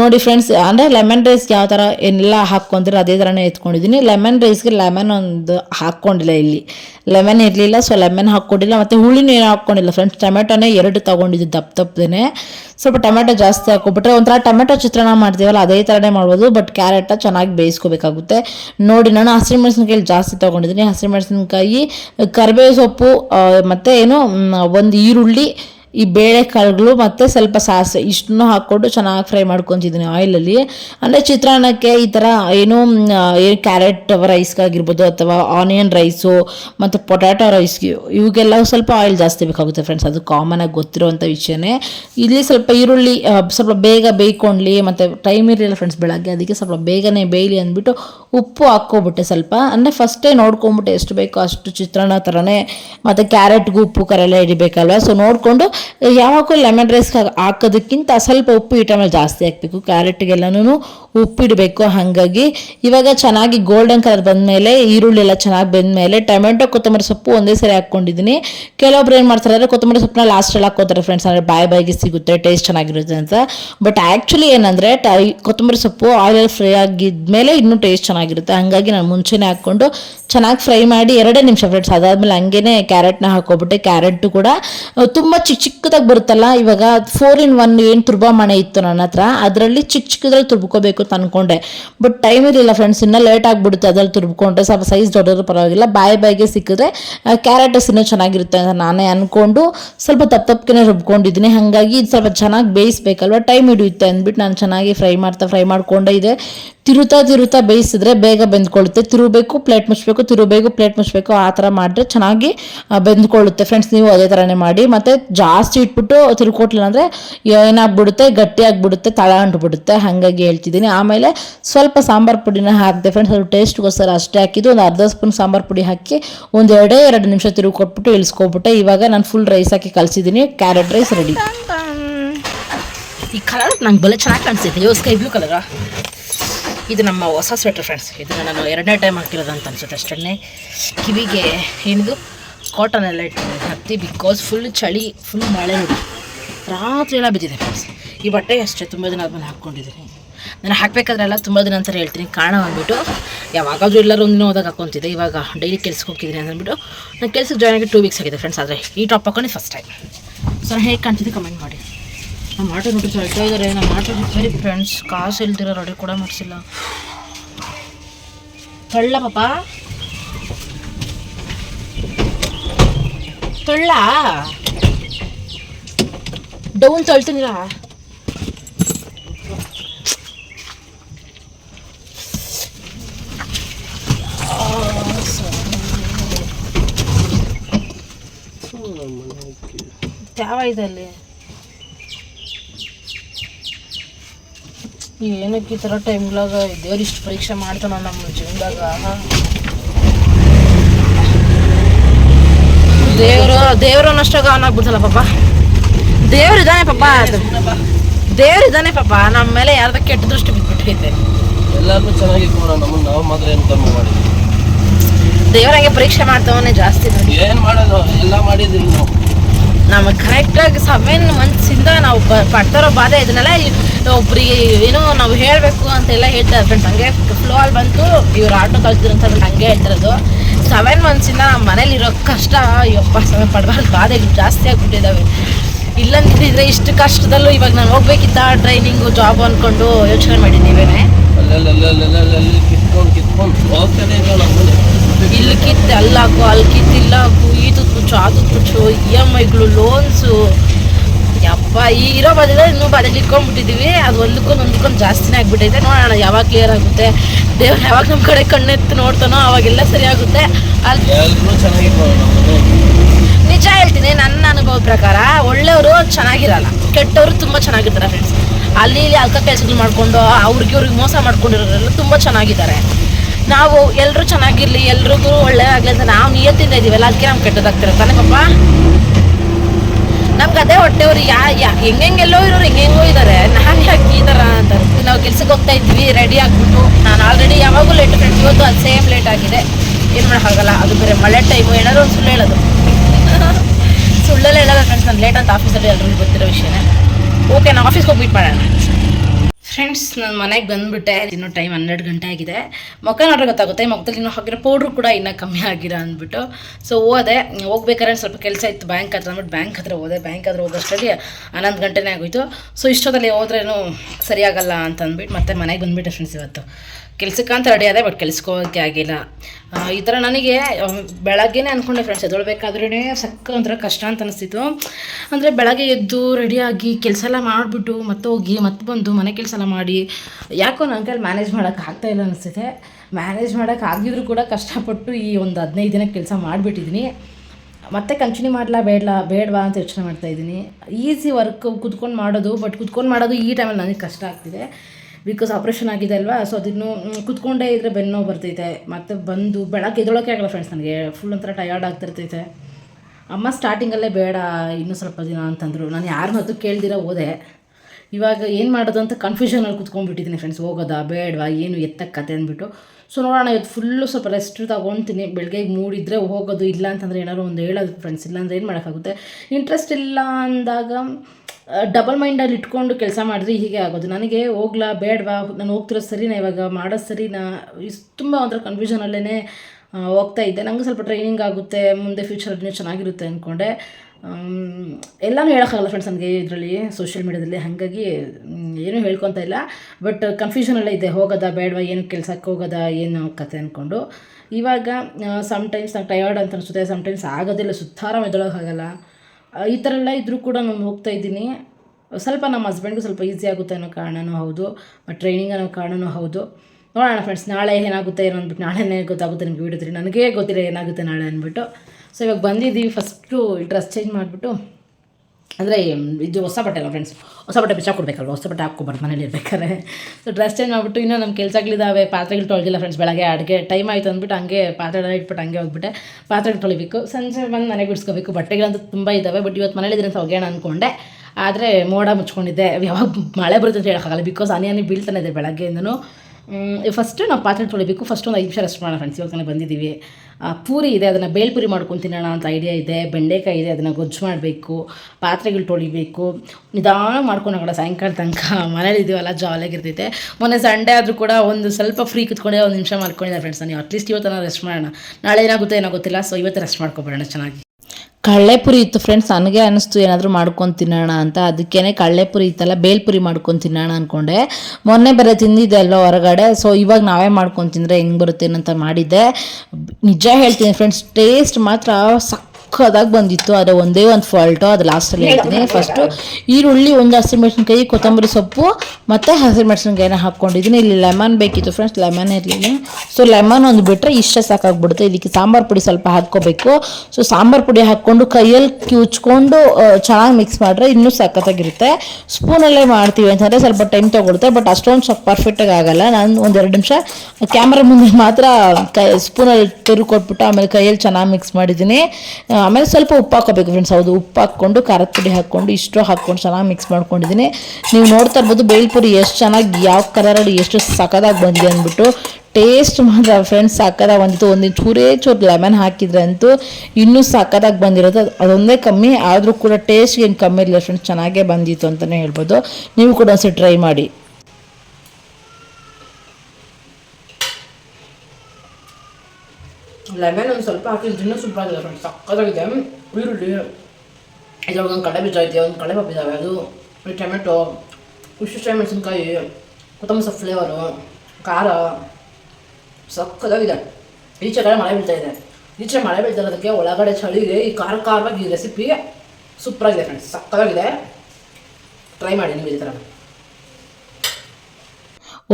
ನೋಡಿ ಫ್ರೆಂಡ್ಸ್ ಅಂದರೆ ಲೆಮನ್ ರೈಸ್ ಯಾವ ಥರ ಎಲ್ಲ ಹಾಕ್ಕೊಂತೀರ ಅದೇ ಥರನೇ ಎತ್ಕೊಂಡಿದ್ದೀನಿ. ಲೆಮನ್ ರೈಸ್ಗೆ ಲೆಮನ್ ಒಂದು ಹಾಕ್ಕೊಂಡಿಲ್ಲ ಇಲ್ಲಿ. ಲೆಮನ್ ಇರಲಿಲ್ಲ ಸೊ ಲೆಮನ್ ಹಾಕ್ಕೊಂಡಿಲ್ಲ. ಮತ್ತು ಹುಳಿನೂ ಏನು ಹಾಕ್ಕೊಂಡಿಲ್ಲ ಫ್ರೆಂಡ್ಸ್ ಟೊಮೆಟೊನೇ ಎರಡು ತೊಗೊಂಡಿದ್ದು ದಪ್ಪ ದಪ್ಪದೇ ಸ್ವಲ್ಪ ಟೊಮೆಟೊ ಜಾಸ್ತಿ ಹಾಕೊಬಿಟ್ರೆ ಒಂಥರ ಟೊಮೆಟೊ ಚಿತ್ರಾನ್ನ ಮಾಡ್ತೀವಲ್ಲ, ಅದೇ ಥರನೇ ಮಾಡ್ಬೋದು ಬಟ್ ಕ್ಯಾರೆಟ ಚೆನ್ನಾಗಿ ಬೇಯಿಸ್ಕೋಬೇಕಾಗುತ್ತೆ. ನೋಡಿ, ನಾನು ಹಸಿರು ಮೆಣಸಿನಕಾಯಿ ಜಾಸ್ತಿ ತೊಗೊಂಡಿದ್ದೀನಿ. ಹಸಿರು ಮೆಣಸಿನಕಾಯಿ ಕರಿಬೇವು ಸೊಪ್ಪು ಮತ್ತು ಏನು ಒಂದು ಈರುಳ್ಳಿ ಈ ಬೇಳೆಕಾಳುಗಳು ಮತ್ತು ಸ್ವಲ್ಪ ಸಾಸಿವೆ ಇಷ್ಟನ್ನು ಹಾಕ್ಕೊಂಡು ಚೆನ್ನಾಗಿ ಫ್ರೈ ಮಾಡ್ಕೊತಿದ್ದೀನಿ ಆಯಿಲಲ್ಲಿ. ಅಂದರೆ ಚಿತ್ರಾನ್ನಕ್ಕೆ ಈ ಥರ ಏನು ಕ್ಯಾರೆಟ್ ರೈಸ್ಗಾಗಿರ್ಬೋದು ಅಥವಾ ಆನಿಯನ್ ರೈಸು ಮತ್ತು ಪೊಟ್ಯಾಟೊ ರೈಸ್ಗೆ ಇವಾಗೆಲ್ಲ ಸ್ವಲ್ಪ ಆಯಿಲ್ ಜಾಸ್ತಿ ಬೇಕಾಗುತ್ತೆ ಫ್ರೆಂಡ್ಸ್. ಅದು ಕಾಮನ್ ಆಗಿ ಗೊತ್ತಿರುವಂಥ ವಿಷಯನೇ. ಇಲ್ಲಿ ಸ್ವಲ್ಪ ಈರುಳ್ಳಿ ಸ್ವಲ್ಪ ಬೇಗ ಬೇಯ್ಕೊಂಡ್ಲಿ ಮತ್ತು ಟೈಮ್ ಇರಲಿಲ್ಲ ಫ್ರೆಂಡ್ಸ್ ಬೆಳಗ್ಗೆ, ಅದಕ್ಕೆ ಸ್ವಲ್ಪ ಬೇಗನೆ ಬೇಯಲಿ ಅಂದ್ಬಿಟ್ಟು ಉಪ್ಪು ಹಾಕ್ಕೊಬಿಟ್ಟೆ ಸ್ವಲ್ಪ. ಅಂದರೆ ಫಸ್ಟೇ ನೋಡ್ಕೊಂಬಿಟ್ಟೆ ಎಷ್ಟು ಬೇಕೋ ಅಷ್ಟು ಚಿತ್ರಾನ್ನ ಥರನೇ ಮತ್ತು ಕ್ಯಾರೆಟ್ಗೂ ಉಪ್ಪು ಕರೆಲ್ಲ ಹಿಡಿಬೇಕಲ್ವ? ಸೊ ನೋಡಿಕೊಂಡು ಯಾವಾಗೂ ಲೆಮನ್ ರೈಸ್ ಹಾಕೋದಕ್ಕಿಂತ ಸ್ವಲ್ಪ ಉಪ್ಪು ಈ ಜಾಸ್ತಿ ಹಾಕಬೇಕು. ಕ್ಯಾರೆಟ್ಗೆಲ್ಲನೂ ಉಪ್ಪಿಡಬೇಕು ಹಾಗಾಗಿ ಇವಾಗ ಚೆನ್ನಾಗಿ ಗೋಲ್ಡನ್ ಕಲರ್ ಬಂದಮೇಲೆ ಈರುಳ್ಳಿ ಎಲ್ಲ ಚೆನ್ನಾಗಿ ಬೆಂದಮೇಲೆ, ಟೊಮೆಟೊ, ಕೊತ್ತಂಬರಿ ಸೊಪ್ಪು ಒಂದೇ ಸರಿ ಹಾಕ್ಕೊಂಡಿದ್ದೀನಿ. ಕೆಲವೊಬ್ರು ಏನು ಮಾಡ್ತಾರೆ ಅಂದರೆ ಕೊತ್ತಂಬರಿ ಸೊಪ್ಪನ್ನ ಲಾಸ್ಟಲ್ಲಿ ಹಾಕೋತಾರೆ ಫ್ರೆಂಡ್ಸ್ ಅಂದರೆ ಬಾಯಿ ಬಾಯಿಗೆ ಸಿಗುತ್ತೆ ಟೇಸ್ಟ್ ಚೆನ್ನಾಗಿರುತ್ತೆ ಅಂತ. ಬಟ್ ಆ್ಯಕ್ಚುಲಿ ಏನಂದರೆ, ಟೈ ಕೊತ್ತಂಬರಿ ಸೊಪ್ಪು ಆಯಿಲಲ್ಲಿ ಫ್ರೈ ಆಗಿದ್ಮೇಲೆ ಇನ್ನೂ ಟೇಸ್ಟ್ ಚೆನ್ನಾಗಿರುತ್ತೆ. ಹಾಗಾಗಿ ನಾನು ಮುಂಚೆನೇ ಹಾಕ್ಕೊಂಡು ಚೆನ್ನಾಗಿ ಫ್ರೈ ಮಾಡಿ, ಎರಡೇ ನಿಮಿಷ ಫ್ರೆಂಡ್ಸ್ ಅದಾದಮೇಲೆ ಹಂಗೇನೆ ಕ್ಯಾರೆಟ್ನ ಹಾಕೋಬಿಟ್ಟೆ ಕ್ಯಾರೆಟ್ ಕೂಡ, ತುಂಬ ಚಿಕ್ಕ ಚಿಕ್ಕದಾಗಿ ಬರುತ್ತಲ್ಲ, ಇವಾಗ ಫೋರ್ ಇನ್ ಒನ್ ಏನು ಮನೆ ಇತ್ತು ನನ್ನ ಹತ್ರ, ಅದರಲ್ಲಿ ಚಿಕ್ಕ ಚಿಕ್ಕದ್ರಲ್ಲಿ ತುರ್ಬ್ಕೋಬೇಕು ಅಂತ ಅನ್ಕೊಂಡೆ. ಬಟ್ ಟೈಮ್ ಇರಲಿಲ್ಲ ಫ್ರೆಂಡ್ಸ್ ಇನ್ನೂ ಲೇಟ್ ಆಗಿಬಿಡುತ್ತೆ ಅದ್ರಲ್ಲಿ ತುರ್ಬ್ಕೊಂಡ್ರೆ, ಸ್ವಲ್ಪ ಸೈಜ್ ದೊಡ್ಡದ್ರು ಪರವಾಗಿಲ್ಲ, ಬಾಯಿ ಬಾಯಿಗೆ ಸಿಕ್ಕಿದ್ರೆ ಕ್ಯಾರೆಟಸ್ ಇನ್ನೂ ಚೆನ್ನಾಗಿರುತ್ತೆ ಅಂತ ನಾನೇ ಅಂದ್ಕೊಂಡು ಸ್ವಲ್ಪ ತಪ್ಪ ರುಬ್ಕೊಂಡಿದ್ದೀನಿ. ಹಾಗಾಗಿ ಇದು ಸ್ವಲ್ಪ ಚೆನ್ನಾಗಿ ಬೇಯಿಸ್ಬೇಕಲ್ವ ಟೈಮ್ ಹಿಡಿಯುತ್ತೆ ಅಂದ್ಬಿಟ್ಟು ನಾನು ಚೆನ್ನಾಗಿ ಫ್ರೈ ಮಾಡ್ತಾ ಫ್ರೈ ಮಾಡ್ಕೊಂಡೇ ಇದೆ. ತಿರುತ್ತಾ ತಿರುತ್ತಾ ಬೇಯಿಸಿದ್ರೆ ಬೇಗ ಬೆಂದ್ಕೊಳ್ಳುತ್ತೆ. ತಿರುಬೇಕು ಪ್ಲೇಟ್ ಮುಚ್ಚಬೇಕು ತಿರುಬೇಕು ಪ್ಲೇಟ್ ಮುಚ್ಚಬೇಕು ಆ ಥರ ಮಾಡಿದ್ರೆ ಚೆನ್ನಾಗಿ ಬೆಂದ್ಕೊಳ್ಳುತ್ತೆ. ಫ್ರೆಂಡ್ಸ್ ನೀವು ಅದೇ ಥರನೇ ಮಾಡಿ. ಮತ್ತು ಜಾಸ್ತಿ ಇಟ್ಬಿಟ್ಟು ತಿರ್ಕೊಟ್ಲಿಲ್ಲ ಅಂದರೆ ಏನಾಗ್ಬಿಡುತ್ತೆ? ಗಟ್ಟಿ ಆಗಿಬಿಡುತ್ತೆ ತಳ ಅಂಟ್ಬಿಡುತ್ತೆ. ಹಾಗಾಗಿ ಹೇಳ್ತಿದ್ದೀನಿ. ಆಮೇಲೆ ಸ್ವಲ್ಪ ಸಾಂಬಾರು ಪುಡಿನ ಹಾಕಿದೆ ಫ್ರೆಂಡ್ಸ್ ಅದು ಟೇಸ್ಟ್ಗೋಸ್ಕರ ಅಷ್ಟೇ ಹಾಕಿದ್ದು. ಒಂದು ಅರ್ಧ ಸ್ಪೂನ್ ಸಾಂಬಾರು ಪುಡಿ ಹಾಕಿ ಒಂದು ಎರಡೇ ಎರಡು ನಿಮಿಷ ತಿರುಗಿ ಕೊಟ್ಬಿಟ್ಟು ಇಳಿಸ್ಕೊಬಿಟ್ಟೆ ಇವಾಗ ನಾನು ಫುಲ್ ರೈಸ್ ಹಾಕಿ ಕಲಿಸಿದ್ದೀನಿ ಕ್ಯಾರೆಟ್ ರೈಸ್ ರೆಡಿ ಈ ಕಲರ್ ನಂಗೆ ಬಲೆ ಚೆನ್ನಾಗಿ ಕಾಣಿಸ್ತಿದೆ. ಯೋ ಸ್ಕೈ ಬ್ಲೂ ಕಲರ ಇದು ನಮ್ಮ ಹೊಸ ಸ್ವೆಟರ್ ಫ್ರೆಂಡ್ಸ್ ಇದನ್ನು ನಾನು ಎರಡನೇ ಟೈಮ್ ಹಾಕಿರೋದು ಅಂತ ಅನ್ಸುತ್ತೆ ಅಷ್ಟೇ ಕಿವಿಗೆ ಏನಿದು? ಕಾಟನ್ ಎಲ್ಲ ಇಟ್ಟಿದ್ದೀನಿ ಹತ್ತಿ ಬಿಕಾಸ್ ಫುಲ್ ಚಳಿ ಫುಲ್ ಮಳೆ ನೋಡಿ. ರಾತ್ರಿ ಎಲ್ಲ ಬಿದ್ದಿದೆ ಫ್ರೆಂಡ್ಸ್ ಈ ಬಟ್ಟೆ ಅಷ್ಟೇ, ತುಂಬ ದಿನ ಆದ್ಮೇಲೆ ಹಾಕ್ಕೊಂಡಿದ್ದೀನಿ. ನಾನು ಹಾಕಬೇಕಾದ್ರೆಲ್ಲ ತುಂಬ ದಿನ ಅಂತ ಹೇಳ್ತೀನಿ. ಕಾರಣ ಅಂದ್ಬಿಟ್ಟು ಯಾವಾಗಾದ್ರೂ ಎಲ್ಲರೂ ಒಂದಿನ ಹೋದಾಗ ಹಾಕ್ಕೊತಿದ್ದೆ. ಇವಾಗ ಡೈಲಿ ಕೆಲ್ಸಕ್ಕೆ ಹೋಗಿದ್ದೀನಿ ಅಂದ್ಬಿಟ್ಟು, ನಾನು ಕೆಲ್ಸಕ್ಕೆ ಜಾಯ್ನ್ ಆಗಿ ಟೂ ವೀಕ್ಸ್ ಆಗಿದೆ ಫ್ರೆಂಡ್ಸ್ ಆದರೆ ಈ ಟಾಪ್ ಹಾಕೊಂಡು ಫಸ್ಟ್ ಟೈಮ್ ಸೊ ನಾನು ಹೇಗೆ ಕಾಣ್ತಿದ್ದೆ ಕಮೆಂಟ್ ಮಾಡಿ. ನಮ್ಮ ಆಟೋ ನೋಡಿ ಹೇಳ್ತಾ ಇದ್ದಾರೆ. ನಮ್ಮ ಆಟೋ ಸರಿ ಫ್ರೆಂಡ್ಸ್ ಕಾಸು ಇಲ್ದಿರೋ ರೆಡಿ ಕೂಡ ಮಾಡಿಸಿಲ್ಲ. ತಳ್ಳ ಪಾಪ. ತಳ್ಳ. ಡೌನ್ ತಳ್ತೀನಿಲ್ಲ ಯಾವ ಇದಲ್ಲಿ ಏನಕ್ಕೆ ಈ ಥರ ಟೈಮ್ಲಾಗ ದೇವ್ರಿಷ್ಟು ಪರೀಕ್ಷೆ ಮಾಡ್ತಾನ ನಮ್ಮ ಜೀವನದಾಗ? ದೇವರು ದೇವರು ಅನ್ನೋಷ್ಟು ಅವನ್ ಆಗ್ಬಿಡ್ತಲ್ಲ ಪಾಪ. ದೇವ್ರು ಇದಾನೆ ಪಾಪ ದೇವ್ರು ಇದಾನೆ ಪಾಪ. ನಮ್ಮ ಮೇಲೆ ಯಾರ್ದ ಕೆಟ್ಟ ದೃಷ್ಟಿ ಬಿಟ್ಬಿಟ್ಟೈತೆ ಎಲ್ಲಾರ್ನು ಚೆನ್ನಾಗಿ ನಮ್ಮನ್ನ ನಾವು ಮಾತ್ರ ಏನು ಕಮ್ಮಿ ದೇವ್ರ ಹಂಗೆ ಪರೀಕ್ಷೆ ಮಾಡ್ತಾವನೆ ಜಾಸ್ತಿ ಏನು ಮಾಡೋದು? ಎಲ್ಲ ಮಾಡಿದ್ವಿ ನಾವು. ನಮಗೆ ಕರೆಕ್ಟಾಗಿ ಸೆವೆನ್ ಮಂತ್ಸಿಂದ ನಾವು ಪಡ್ತಾರೋ ಬಾಧೆ ಇದನ್ನೆಲ್ಲ ಒಬ್ರಿಗೆ ಏನೋ ನಾವು ಹೇಳಬೇಕು ಅಂತೆಲ್ಲ ಹೇಳ್ತಾ ಫ್ರೆಂಡ್ಸ್ ಹಂಗೆ ಫ್ಲೋ ಅಲ್ಲಿ ಬಂತು. ಇವ್ರು ಆಟೋ ಕಳ್ಸಿದ್ರು ಅಂತ ಹಂಗೆ ಹೇಳ್ತಿರೋದು ಸೆವೆನ್ ಮಂತ್ಸಿಂದ ನಮ್ಮ ಮನೇಲಿ ಇರೋ ಕಷ್ಟ ಅಯ್ಯಪ್ಪ ಸಮಯ ಪಡಬಾರ್ದು ಬಾಧೆಗಳು ಜಾಸ್ತಿ ಆಗಿಬಿಟ್ಟಿದ್ದಾವೆ ಇಲ್ಲಂತಿದ್ರೆ ಇಷ್ಟು ಕಷ್ಟದಲ್ಲೂ ಇವಾಗ ನಾನು ಹೋಗ್ಬೇಕಿತ್ತ ಟ್ರೈನಿಂಗು ಜಾಬ್ ಅಂದ್ಕೊಂಡು ಯೋಚನೆ ಮಾಡಿದ್ದೀವೇನೆ ಇಲ್ಲ ಕಿತ್ತು ಅಲ್ಲಾಕು ಅಲ್ಲಿ ಕಿತ್ತಿಲ್ಲಾಕು ಇದು ತುಚ್ಚು ಅದು ತುಚ್ಚು ಇ ಎಂ ಐಗಳು ಲೋನ್ಸು ಯಪ್ಪ ಈ ಇರೋ ಇನ್ನೂ ಬದಲು ಇಟ್ಕೊಂಡ್ಬಿಟ್ಟಿದ್ದೀವಿ ಅದು ಒಂದಕ್ಕೊಂದು ಒಂದಕ್ಕೊಂದು ಜಾಸ್ತಿನೇ ಆಗಿಬಿಟ್ಟೈತೆ. ನೋಡೋಣ ಯಾವಾಗ ಕ್ಲಿಯರ್ ಆಗುತ್ತೆ. ದೇವ್ರು ಯಾವಾಗ ನಮ್ಮ ಕಡೆ ಕಣ್ಣೆತ್ತು ನೋಡ್ತಾನೋ ಅವಾಗೆಲ್ಲ ಸರಿ ಆಗುತ್ತೆ. ಅಲ್ಲಿ ನಿಜ ಹೇಳ್ತೀನಿ ನನ್ನ ಅನುಭವ ಪ್ರಕಾರ ಒಳ್ಳೆಯವರು ಚೆನ್ನಾಗಿರಲ್ಲ. ಕೆಟ್ಟವರು ತುಂಬ ಚೆನ್ನಾಗಿರ್ತಾರೆ ಫ್ರೆಂಡ್ಸ್ ಅಲ್ಲಿ ಇಲ್ಲಿ ಅಲ್ಕ ಕೆಲಸಗಳು ಮಾಡ್ಕೊಂಡು ಅವ್ರಿಗೆ ಇವ್ರಿಗೆ ಮೋಸ ಮಾಡ್ಕೊಂಡಿರೋರೆಲ್ಲ ತುಂಬ ಚೆನ್ನಾಗಿದ್ದಾರೆ. ನಾವು ಎಲ್ಲರೂ ಚೆನ್ನಾಗಿರಲಿ ಎಲ್ರಿಗೂ ಒಳ್ಳೆಯದಾಗಲಿ ಅಂತ ನಾವು ನಿಯತ್ತಿಂದ ಇದ್ದೀವಲ್ಲ ಅದಕ್ಕೆ ನಮ್ಗೆ ಕೆಟ್ಟದಾಗ್ತಿರೋ ತಾನೇ ಪಾಪ? ನಮ್ಗೆ ಅದೇ ಹೊಟ್ಟೆವ್ರು ಯಾ ಯಾ ಹೆಂಗೆಲ್ಲೋ ಇರೋರು ಹೆಂಗೆಂಗೋ ಇದ್ದಾರೆ ನಾನು ಯಾಕೆ ಈ ಥರ ಅಂತ ನಾವು ಕೆಲ್ಸಕ್ಕೆ ಹೋಗ್ತಾ ಇದ್ವಿ ರೆಡಿ ಆಗ್ಬಿಟ್ಟು. ನಾನು ಆಲ್ರೆಡಿ ಯಾವಾಗೂ ಲೇಟ್ ಫ್ರೆಂಡ್ಸ್ ಇವತ್ತು ಅದು ಸೇಮ್ ಲೇಟ್ ಆಗಿದೆ. ಏನು ಮಾಡೋಕ್ಕಾಗಲ್ಲ ಅದು ಬೇರೆ ಮಳೆ ಟೈಮು ಏನಾದ್ರು ಒಂದು ಸುಳ್ಳು ಹೇಳೋದು. ಸುಳ್ಳಲ್ಲೇ ಹೇಳೋದು ಫ್ರೆಂಡ್ಸ್ ನಾನು ಲೇಟ್ ಅಂತ ಆಫೀಸಲ್ಲಿ ಎಲ್ಲರಿಗೂ ಗೊತ್ತಿರೋ ವಿಷಯನೇ. ಓಕೆ ನಾನು ಆಫೀಸ್ಗೆ ಹೋಗಿ ಮೀಟ್ ಮಾಡೋಣ. ಫ್ರೆಂಡ್ಸ್ ನಾನು ಮನೆಗೆ ಬಂದ್ಬಿಟ್ಟೆ. ಇನ್ನೂ ಟೈಮ್ ಹನ್ನೆರಡು ಗಂಟೆ ಆಗಿದೆ. ಮುಖ ನೋಡ್ರೆ ಗೊತ್ತಾಗುತ್ತೆ ಮುಖದಲ್ಲಿ ಇನ್ನೂ ಹಾಕಿರೋ ಪೌಡ್ರು ಕೂಡ ಇನ್ನೂ ಕಮ್ಮಿ ಆಗಿರೋ ಅಂದ್ಬಿಟ್ಟು. ಸೊ ಹೋದೆ ಹೋಗ್ಬೇಕಾದ್ರೆ ಸ್ವಲ್ಪ ಕೆಲಸ ಇತ್ತು ಬ್ಯಾಂಕ್ ಹತ್ರ. ಅಂದ್ಬಿಟ್ಟು ಬ್ಯಾಂಕ್ ಹತ್ರ ಹೋದೆ. ಬ್ಯಾಂಕ್ ಹತ್ರ ಹೋಗೋಷ್ಟರಲ್ಲಿ ಹನ್ನೊಂದು ಗಂಟೆನೇ ಆಗೋಯ್ತು. ಸೊ ಇಷ್ಟೊತ್ತಲ್ಲಿ ಹೋದ್ರೇನು ಸರಿಯಾಗಲ್ಲ ಅಂತ ಅಂದ್ಬಿಟ್ಟು ಮತ್ತೆ ಮನೆಗೆ ಬಂದುಬಿಟ್ಟೆ ಫ್ರೆಂಡ್ಸ್ ಇವತ್ತು. ಕೆಲ್ಸಕ್ಕೆ ಅಂತ ರೆಡಿ ಆದೆ ಬಟ್ ಕೆಲ್ಸಕ್ಕೆ ಆಗಿಲ್ಲ. ಈ ಥರ ನನಗೆ ಬೆಳಗ್ಗೆನೇ ಅಂದ್ಕೊಂಡೆ ಫ್ರೆಂಡ್ಸ್ ಎದ್ದೇಳ್ಬೇಕಾದ್ರೇ ಸಕ್ಕ ಒಂಥರ ಕಷ್ಟ ಅಂತ ಅನಿಸ್ತಿತ್ತು. ಅಂದರೆ ಬೆಳಗ್ಗೆ ಎದ್ದು ರೆಡಿಯಾಗಿ ಕೆಲಸ ಎಲ್ಲ ಮಾಡಿಬಿಟ್ಟು ಮತ್ತೆ ಹೋಗಿ, ಮತ್ತೆ ಬಂದು ಮನೆ ಕೆಲಸ ಎಲ್ಲ ಮಾಡಿ, ಯಾಕೋ ನನ್ನ ಕೈಲಿ ಮ್ಯಾನೇಜ್ ಮಾಡೋಕೆ ಆಗ್ತಾ ಇಲ್ಲ ಅನಿಸ್ತಿದೆ. ಮ್ಯಾನೇಜ್ ಮಾಡೋಕೆ ಆಗಿದ್ರು ಕೂಡ ಕಷ್ಟಪಟ್ಟು ಈ ಒಂದು ಹದಿನೈದು ದಿನ ಕೆಲಸ ಮಾಡಿಬಿಟ್ಟಿದ್ದೀನಿ ಮತ್ತೆ ಕಂಟಿನ್ಯೂ ಮಾಡಲಾ ಬೇಡಲಾ, ಬೇಡವಾ ಅಂತ ಯೋಚನೆ ಮಾಡ್ತಾ ಇದ್ದೀನಿ ಈಸಿ ವರ್ಕ್ ಕುತ್ಕೊಂಡು ಮಾಡೋದು ಬಟ್ ಕುತ್ಕೊಂಡು ಮಾಡೋದು ಈ ಟೈಮಲ್ಲಿ ನನಗೆ ಕಷ್ಟ ಆಗ್ತಿದೆ. ಬಿಕಾಸ್ ಆಪ್ರೇಷನ್ ಆಗಿದೆ ಅಲ್ವಾ? ಸೊ ಅದನ್ನು ಕುತ್ಕೊಂಡೇ ಇದ್ದರೆ ಬೆನ್ನೋ ಬರ್ತೈತೆ. ಮತ್ತು ಬಂದು ಬೆಳಗ್ಗೆ ಎದ್ದೊಳಕ್ಕೆ ಆಗಲ್ಲ ಫ್ರೆಂಡ್ಸ್ ನನಗೆ. ಫುಲ್ ಒಂಥರ ಟಯರ್ಡ್ ಆಗ್ತಿರ್ತೈತೆ. ಅಮ್ಮ ಸ್ಟಾರ್ಟಿಂಗಲ್ಲೇ ಬೇಡ, ಇನ್ನೂ ಸ್ವಲ್ಪ ದಿನ ಅಂತಂದರು. ನಾನು ಯಾರನ್ನೂ ಅದು ಕೇಳ್ದಿರ ಹೋದೆ. ಇವಾಗ ಏನು ಮಾಡೋದು ಅಂತ ಕನ್ಫ್ಯೂಷನಲ್ಲಿ ಕುತ್ಕೊಂಡ್ಬಿಟ್ಟಿದ್ದೀನಿ ಫ್ರೆಂಡ್ಸ್ ಹೋಗೋದಾ, ಬೇಡವಾ, ಏನು ಎತ್ತಕ್ಕತ್ತೆ ಅಂದ್ಬಿಟ್ಟು. ಸೊ ನೋಡೋಣ, ಇವತ್ತು ಫುಲ್ಲು ಸ್ವಲ್ಪ ರೆಸ್ಟ್ ತಗೊತೀನಿ. ಬೆಳಗ್ಗೆ ಮೂಡಿದ್ರೆ ಹೋಗೋದು ಇಲ್ಲ ಅಂತಂದರೆ ಏನಾದ್ರು ಒಂದು ಹೇಳೋದು ಫ್ರೆಂಡ್ಸ್ ಇಲ್ಲಾಂದ್ರೆ ಏನು ಮಾಡೋಕ್ಕಾಗುತ್ತೆ? ಇಂಟ್ರೆಸ್ಟ್ ಇಲ್ಲ ಅಂದಾಗ ಡಬಲ್ ಮೈಂಡಲ್ಲಿ ಇಟ್ಕೊಂಡು ಕೆಲಸ ಮಾಡಿದ್ರೆ ಹೀಗೆ ಆಗೋದು. ನನಗೆ ಹೋಗ್ಲಾ ಬೇಡವಾ ನಾನು ಹೋಗ್ತಿರೋ ಸರಿನಾ ಇವಾಗ? ಮಾಡೋದು ಸರಿನಾ? ಇಸ್ ತುಂಬ ಒಂಥರ ಕನ್ಫ್ಯೂಷನಲ್ಲೇ ಹೋಗ್ತಾ ಇದ್ದೆ. ನನಗೆ ಸ್ವಲ್ಪ ಟ್ರೈನಿಂಗ್ ಆಗುತ್ತೆ ಮುಂದೆ ಫ್ಯೂಚರ್ ಫ್ಯೂಚರಲ್ಲಿ ಚೆನ್ನಾಗಿರುತ್ತೆ ಅಂದ್ಕೊಂಡೆ ಎಲ್ಲನೂ ಹೇಳೋಕ್ಕಾಗಲ್ಲ ಫ್ರೆಂಡ್ಸ್ ನನಗೆ ಇದರಲ್ಲಿ ಸೋಷಿಯಲ್ ಮೀಡ್ಯಾದಲ್ಲಿ ಹಾಗಾಗಿ ಏನೂ ಹೇಳ್ಕೊತಾ ಇಲ್ಲ. ಬಟ್ ಕನ್ಫ್ಯೂಷನಲ್ಲೇ ಇದೆ. ಹೋಗೋದಾ ಬೇಡವಾ ಏನು ಕೆಲಸಕ್ಕೆ ಹೋಗೋದಾ ಏನು ಕತೆ ಅಂದ್ಕೊಂಡು ಇವಾಗ ಸಮ್ಟೈಮ್ಸ್ ನಂಗೆ ಟಯರ್ಡ್ ಅಂತ ಅನಿಸುತ್ತೆ. ಸಮ್ಟೈಮ್ಸ್ ಆಗೋದಿಲ್ಲ. ಸುತ್ತಾರ ಎದ್ದೊಳಕ್ಕಾಗಲ್ಲ ಆ, ಈ ಥರ ಎಲ್ಲ ಇದ್ದರೂ ಕೂಡ ನಾನು ಹೋಗ್ತಾ ಇದ್ದೀನಿ. ಸ್ವಲ್ಪ ನಮ್ಮ ಹಸ್ಬೆಂಡ್ಗೂ ಸ್ವಲ್ಪ ಈಸಿ ಆಗುತ್ತೆ ಅನ್ನೋ ಕಾರಣನೂ ಹೌದು ಟ್ರೈನಿಂಗ್ ಅನ್ನೋ ಕಾರಣನೂ ಹೌದು. ನೋಡೋಣ ಫ್ರೆಂಡ್ಸ್ ನಾಳೆ ಏನಾಗುತ್ತೆ ಏನೋ ಅಂದ್ಬಿಟ್ಟು, ನಾಳೆನೇ ಗೊತ್ತಾಗುತ್ತೆ ನಿಮ್ಗೆ ಬಿಡಿದ್ರಿ ನನಗೇ ಗೊತ್ತಿಲ್ಲ ಏನಾಗುತ್ತೆ ನಾಳೆ ಅಂದ್ಬಿಟ್ಟು. ಸೊ ಇವಾಗ ಬಂದಿದ್ದೀವಿ ಫಸ್ಟು ಡ್ರೆಸ್ ಚೇಂಜ್ ಮಾಡಿಬಿಟ್ಟು. ಅಂದರೆ ಇದು ಹೊಸ ಬಟ್ಟೆ ಅಲ್ಲ ಫ್ರೆಂಡ್ಸ್ ಹೊಸ ಬಟ್ಟೆ ಬಿಚ್ಚ ಕೊಡ್ಬೇಕಲ್ವ ಹೊಸ ಬಟ್ಟೆ ಹಾಕ್ಕೊಬಾರ್ದು ಮನೇಲಿ ಇರ್ಬೇಕಾದ್ರೆ. ಸೊ ಡ್ರೆಸ್ ಚೇಂಜ್ ಮಾಡಿಬಿಟ್ಟು ಇನ್ನೂ ನಮ್ಮ ಕೆಲಸಗಳಿದ್ದಾವೆ ಪಾತ್ರೆಗಳು ತೊಳೆದಿಲ್ಲ ಫ್ರೆಂಡ್ಸ್ ಬೆಳಗ್ಗೆ ಅಡುಗೆ ಟೈಮ್ ಆಯಿತು ಅಂದ್ಬಿಟ್ಟು ಹಂಗೆ ಪಾತ್ರೆ ಇಟ್ಬಿಟ್ಟು ಹಂಗೆ ಹೋಗ್ಬಿಟ್ಟೆ. ಪಾತ್ರೆಗಳು ತೊಳಿಬೇಕು. ಸಂಜೆ ಬಂದು ಮನೆಗೆ ಬಿಡಿಸ್ಕೋಬೇಕು. ಬಟ್ಟೆಗಳಂತೂ ತುಂಬ ಇದ್ದಾವೆ ಬಟ್ ಇವತ್ತು ಮನೇಲಿದ್ರೆ ಇದ್ರೆ ಹೋಗೋಣ ಅಂದ್ಕೊಂಡೆ ಆದರೆ ಮೋಡ ಮುಚ್ಕೊಂಡಿದ್ದೆ. [LAUGHS] ಯಾವಾಗ ಮಳೆ ಬರುತ್ತೆ ಅಂತ ಹೇಳೋಕ್ಕಾಗಲ್ಲ. ಬಿಕಾಸ್ ಹನಿ ಹನಿ ಬೀಳ್ತಾನೆ ಇದೆ ಬೆಳಗ್ಗೆಯಿಂದನೂ. ಫಸ್ಟು ನಾವು ಪಾತ್ರೆ ತೊಳಿಬೇಕು. ಫಸ್ಟ್ ಒಂದು ಐದು ನಿಮಿಷ ರೆಸ್ಟ್ ಮಾಡೋಣ ಫ್ರೆಂಡ್ಸ್ ಇವಾಗ ಬಂದಿದ್ದೀವಿ. ಪೂರಿ ಇದೆ, ಅದನ್ನು ಬೇಲ್ಪುರಿ ಮಾಡ್ಕೊಂಡು ತಿನ್ನೋಣ ಅಂತ ಐಡಿಯಾ ಇದೆ. ಬೆಂಡೆಕಾಯಿ ಇದೆ, ಅದನ್ನು ಗೊಜ್ಜು ಮಾಡಬೇಕು, ಪಾತ್ರೆಗಳು ತೊಳಿಬೇಕು. ನಿಧಾನ ಮಾಡ್ಕೊಂಡು ಹೋಗೋಣ, ಸಾಯಂಕಾಲ ತನಕ. ಮನೇಲಿ ಇದೀವಲ್ಲ ಜಾಲಿಯಾಗಿರ್ತೈತೆ ಮೊನ್ನೆ ಸಂಡೇ ಆದರೂ ಕೂಡ ಒಂದು ಸ್ವಲ್ಪ ಫ್ರೀ ಕುತ್ಕೊಂಡೆ, ಒಂದು ನಿಮಿಷ ಮಾಡ್ಕೊಂಡಿದ್ದೆ ಫ್ರೆಂಡ್ಸ್ ನಾನು ಅಟ್ಲೀಸ್ಟ್ ಇವತ್ತು ರೆಸ್ಟ್ ಮಾಡೋಣ. ನಾಳೆ ಏನಾಗುತ್ತೆ ಏನೋ ಗೊತ್ತಿಲ್ಲ ಸೊ ಇವತ್ತು ರೆಸ್ಟ್ ಮಾಡ್ಕೊಬಿಡೋಣ ಚೆನ್ನಾಗಿ. ಕಳ್ಳೆಪುರಿ ಇತ್ತು ಫ್ರೆಂಡ್ಸ್ ನನಗೆ ಅನಿಸ್ತು, ಏನಾದರೂ ಮಾಡ್ಕೊಂಡು ತಿನ್ನೋಣ ಅಂತ. ಅದಕ್ಕೇ ಕಳ್ಳೆಪುರಿ ಇತ್ತಲ್ಲ ಬೇಲ್ಪುರಿ ಮಾಡ್ಕೊಂಡು ತಿನ್ನೋಣ ಅಂದ್ಕೊಂಡೆ ಮೊನ್ನೆ ಬೇರೆ ತಿಂದಿದ್ದೆ ಅಲ್ಲ ಹೊರಗಡೆ. ಸೊ ಇವಾಗ ನಾವೇ ಮಾಡ್ಕೊಂಡು ತಿಂದರೆ ಹೆಂಗೆ ಬರುತ್ತೆ ಅಂತ ಮಾಡಿದ್ದೆ. ನಿಜ ಹೇಳ್ತೀನಿ ಫ್ರೆಂಡ್ಸ್ ಟೇಸ್ಟ್ ಮಾತ್ರ ಸಕ್ಕದಾಗಿ ಬಂದಿತ್ತು. ಅದು ಒಂದೇ ಒಂದು ಫಾಲ್ಟು ಅದು ಲಾಸ್ಟಲ್ಲಿ ಹೇಳ್ತೀನಿ. ಫಸ್ಟು ಈರುಳ್ಳಿ ಒಂದು ಹಸಿಮೆಣಸಿನ್ಕಾಯಿ ಕೊತ್ತಂಬರಿ ಸೊಪ್ಪು ಮತ್ತು ಹಸಿಮೆಣಸಿನ್ಕಾಯಿನ ಹಾಕ್ಕೊಂಡಿದ್ದೀನಿ ಇಲ್ಲಿ ಲೆಮನ್ ಬೇಕಿತ್ತು ಫ್ರೆಂಡ್ಸ್ ಲೆಮನ್ ಇರಲಿಲ್ಲ. ಸೊ ಲೆಮನ್ ಒಂದು ಬಿಟ್ಟರೆ ಇಷ್ಟ ಸಾಕಾಗ್ಬಿಡುತ್ತೆ. ಇದಕ್ಕೆ ಸಾಂಬಾರು ಪುಡಿ ಸ್ವಲ್ಪ ಹಾಕ್ಕೋಬೇಕು. ಸೊ ಸಾಂಬಾರು ಪುಡಿ ಹಾಕ್ಕೊಂಡು ಕೈಯಲ್ಲಿ ಕಿವುಚ್ಕೊಂಡು ಚೆನ್ನಾಗಿ ಮಿಕ್ಸ್ ಮಾಡಿದ್ರೆ ಇನ್ನೂ ಸಖತ್ತಾಗಿರುತ್ತೆ. ಸ್ಪೂನಲ್ಲೇ ಮಾಡ್ತೀವಿ ಅಂತಂದರೆ ಸ್ವಲ್ಪ ಟೈಮ್ ತೊಗೊಳುತ್ತೆ. ಬಟ್ ಅಷ್ಟೊಂದು ಸ್ವಲ್ಪ ಪರ್ಫೆಕ್ಟಾಗಿ ಆಗಲ್ಲ. ನಾನು ಒಂದೆರಡು ನಿಮಿಷ. ಕ್ಯಾಮ್ರಾ ಮುಂದೆ ಮಾತ್ರ ಕೈ ಸ್ಪೂನಲ್ಲಿ ತಿರುಗಿ ಕೊಟ್ಬಿಟ್ಟು ಆಮೇಲೆ ಕೈಯಲ್ಲಿ ಚೆನ್ನಾಗಿ ಮಿಕ್ಸ್ ಮಾಡಿದ್ದೀನಿ. ಆಮೇಲೆ ಸ್ವಲ್ಪ ಉಪ್ಪು ಹಾಕೋಬೇಕು ಫ್ರೆಂಡ್ಸ್ ಹೌದು, ಉಪ್ಪು ಹಾಕ್ಕೊಂಡು, ಖಾರದ ಪುಡಿ ಹಾಕ್ಕೊಂಡು, ಇಷ್ಟು ಹಾಕ್ಕೊಂಡು ಚೆನ್ನಾಗಿ ಮಿಕ್ಸ್ ಮಾಡ್ಕೊಂಡಿದ್ದೀನಿ. ನೀವು ನೋಡ್ತಾ ಇರ್ಬೋದು ಬೇಲ್ಪುರಿ ಎಷ್ಟು ಚೆನ್ನಾಗಿ, ಯಾವ ಕಲರಲ್ಲಿ ಎಷ್ಟು ಸಖದಾಗಿ ಬಂದಿದೆ ಅಂದ್ಬಿಟ್ಟು ಟೇಸ್ಟ್ ಮಾತ್ರ ಫ್ರೆಂಡ್ಸ್ ಸಕ್ಕದಾಗಿ ಬಂದಿತ್ತು. ಒಂದು ಚೂರೇ ಚೂರು ಲೆಮನ್ ಹಾಕಿದ್ರೆ ಅಂತೂ ಇನ್ನೂ ಸಕ್ಕದಾಗಿ ಬಂದಿರೋದು. ಅದು- ಅದೊಂದೇ ಕಮ್ಮಿ, ಆದರೂ ಕೂಡ ಟೇಸ್ಟ್ ಏನು ಕಮ್ಮಿ ಇರಲಿಲ್ಲ ಫ್ರೆಂಡ್ಸ್ ಚೆನ್ನಾಗೇ ಬಂದಿತ್ತು ಅಂತಲೇ ಹೇಳ್ಬೋದು. ನೀವು ಕೂಡ ಒಂದ್ಸರಿ ಟ್ರೈ ಮಾಡಿ. ಲೆಮನ್ ಒಂದು ಸ್ವಲ್ಪ ಹಾಕಿದ್ರೆ ಇನ್ನೂ ಸೂಪರ್ ಆಗಿದೆ ಫ್ರೆಂಡ್ಸ್. ಸಕ್ಕತ್ತಾಗಿದೆ. ಈರುಳ್ಳಿ ಇದ್ರೊಳಗೆ ಒಂದು ಕಡಲೆ ಬೀಜ ಐತೆ, ಒಂದು ಪಪ್ಪು ಇದ್ದಾವೆ ಅದು ಟೊಮೆಟೊ, ಇಷ್ಟು ಮೆಣಸಿನ್ಕಾಯಿ, ಕೊತ್ತಂಬರಿ ಫ್ಲೇವರು ಖಾರ. ಸಕ್ಕತ್ತಾಗಿದೆ. ಈಚೆ ಕಡೆ ಮಳೆ ಬೀಳ್ತಾ ಇದೆ. ಈಚೆ ಮಳೆ ಬೀಳ್ತಾ ಇರೋದಕ್ಕೆ ಒಳಗಡೆ ಚಳಿಗೆ ಈ ಖಾರ ಖಾರವಾಗಿ ಈ ರೆಸಿಪಿ ಸೂಪರಾಗಿದೆ ಫ್ರೆಂಡ್ಸ್. ಸಕ್ಕತ್ತಾಗಿದೆ. ಟ್ರೈ ಮಾಡಿ ನೀವು ಈ ಥರ.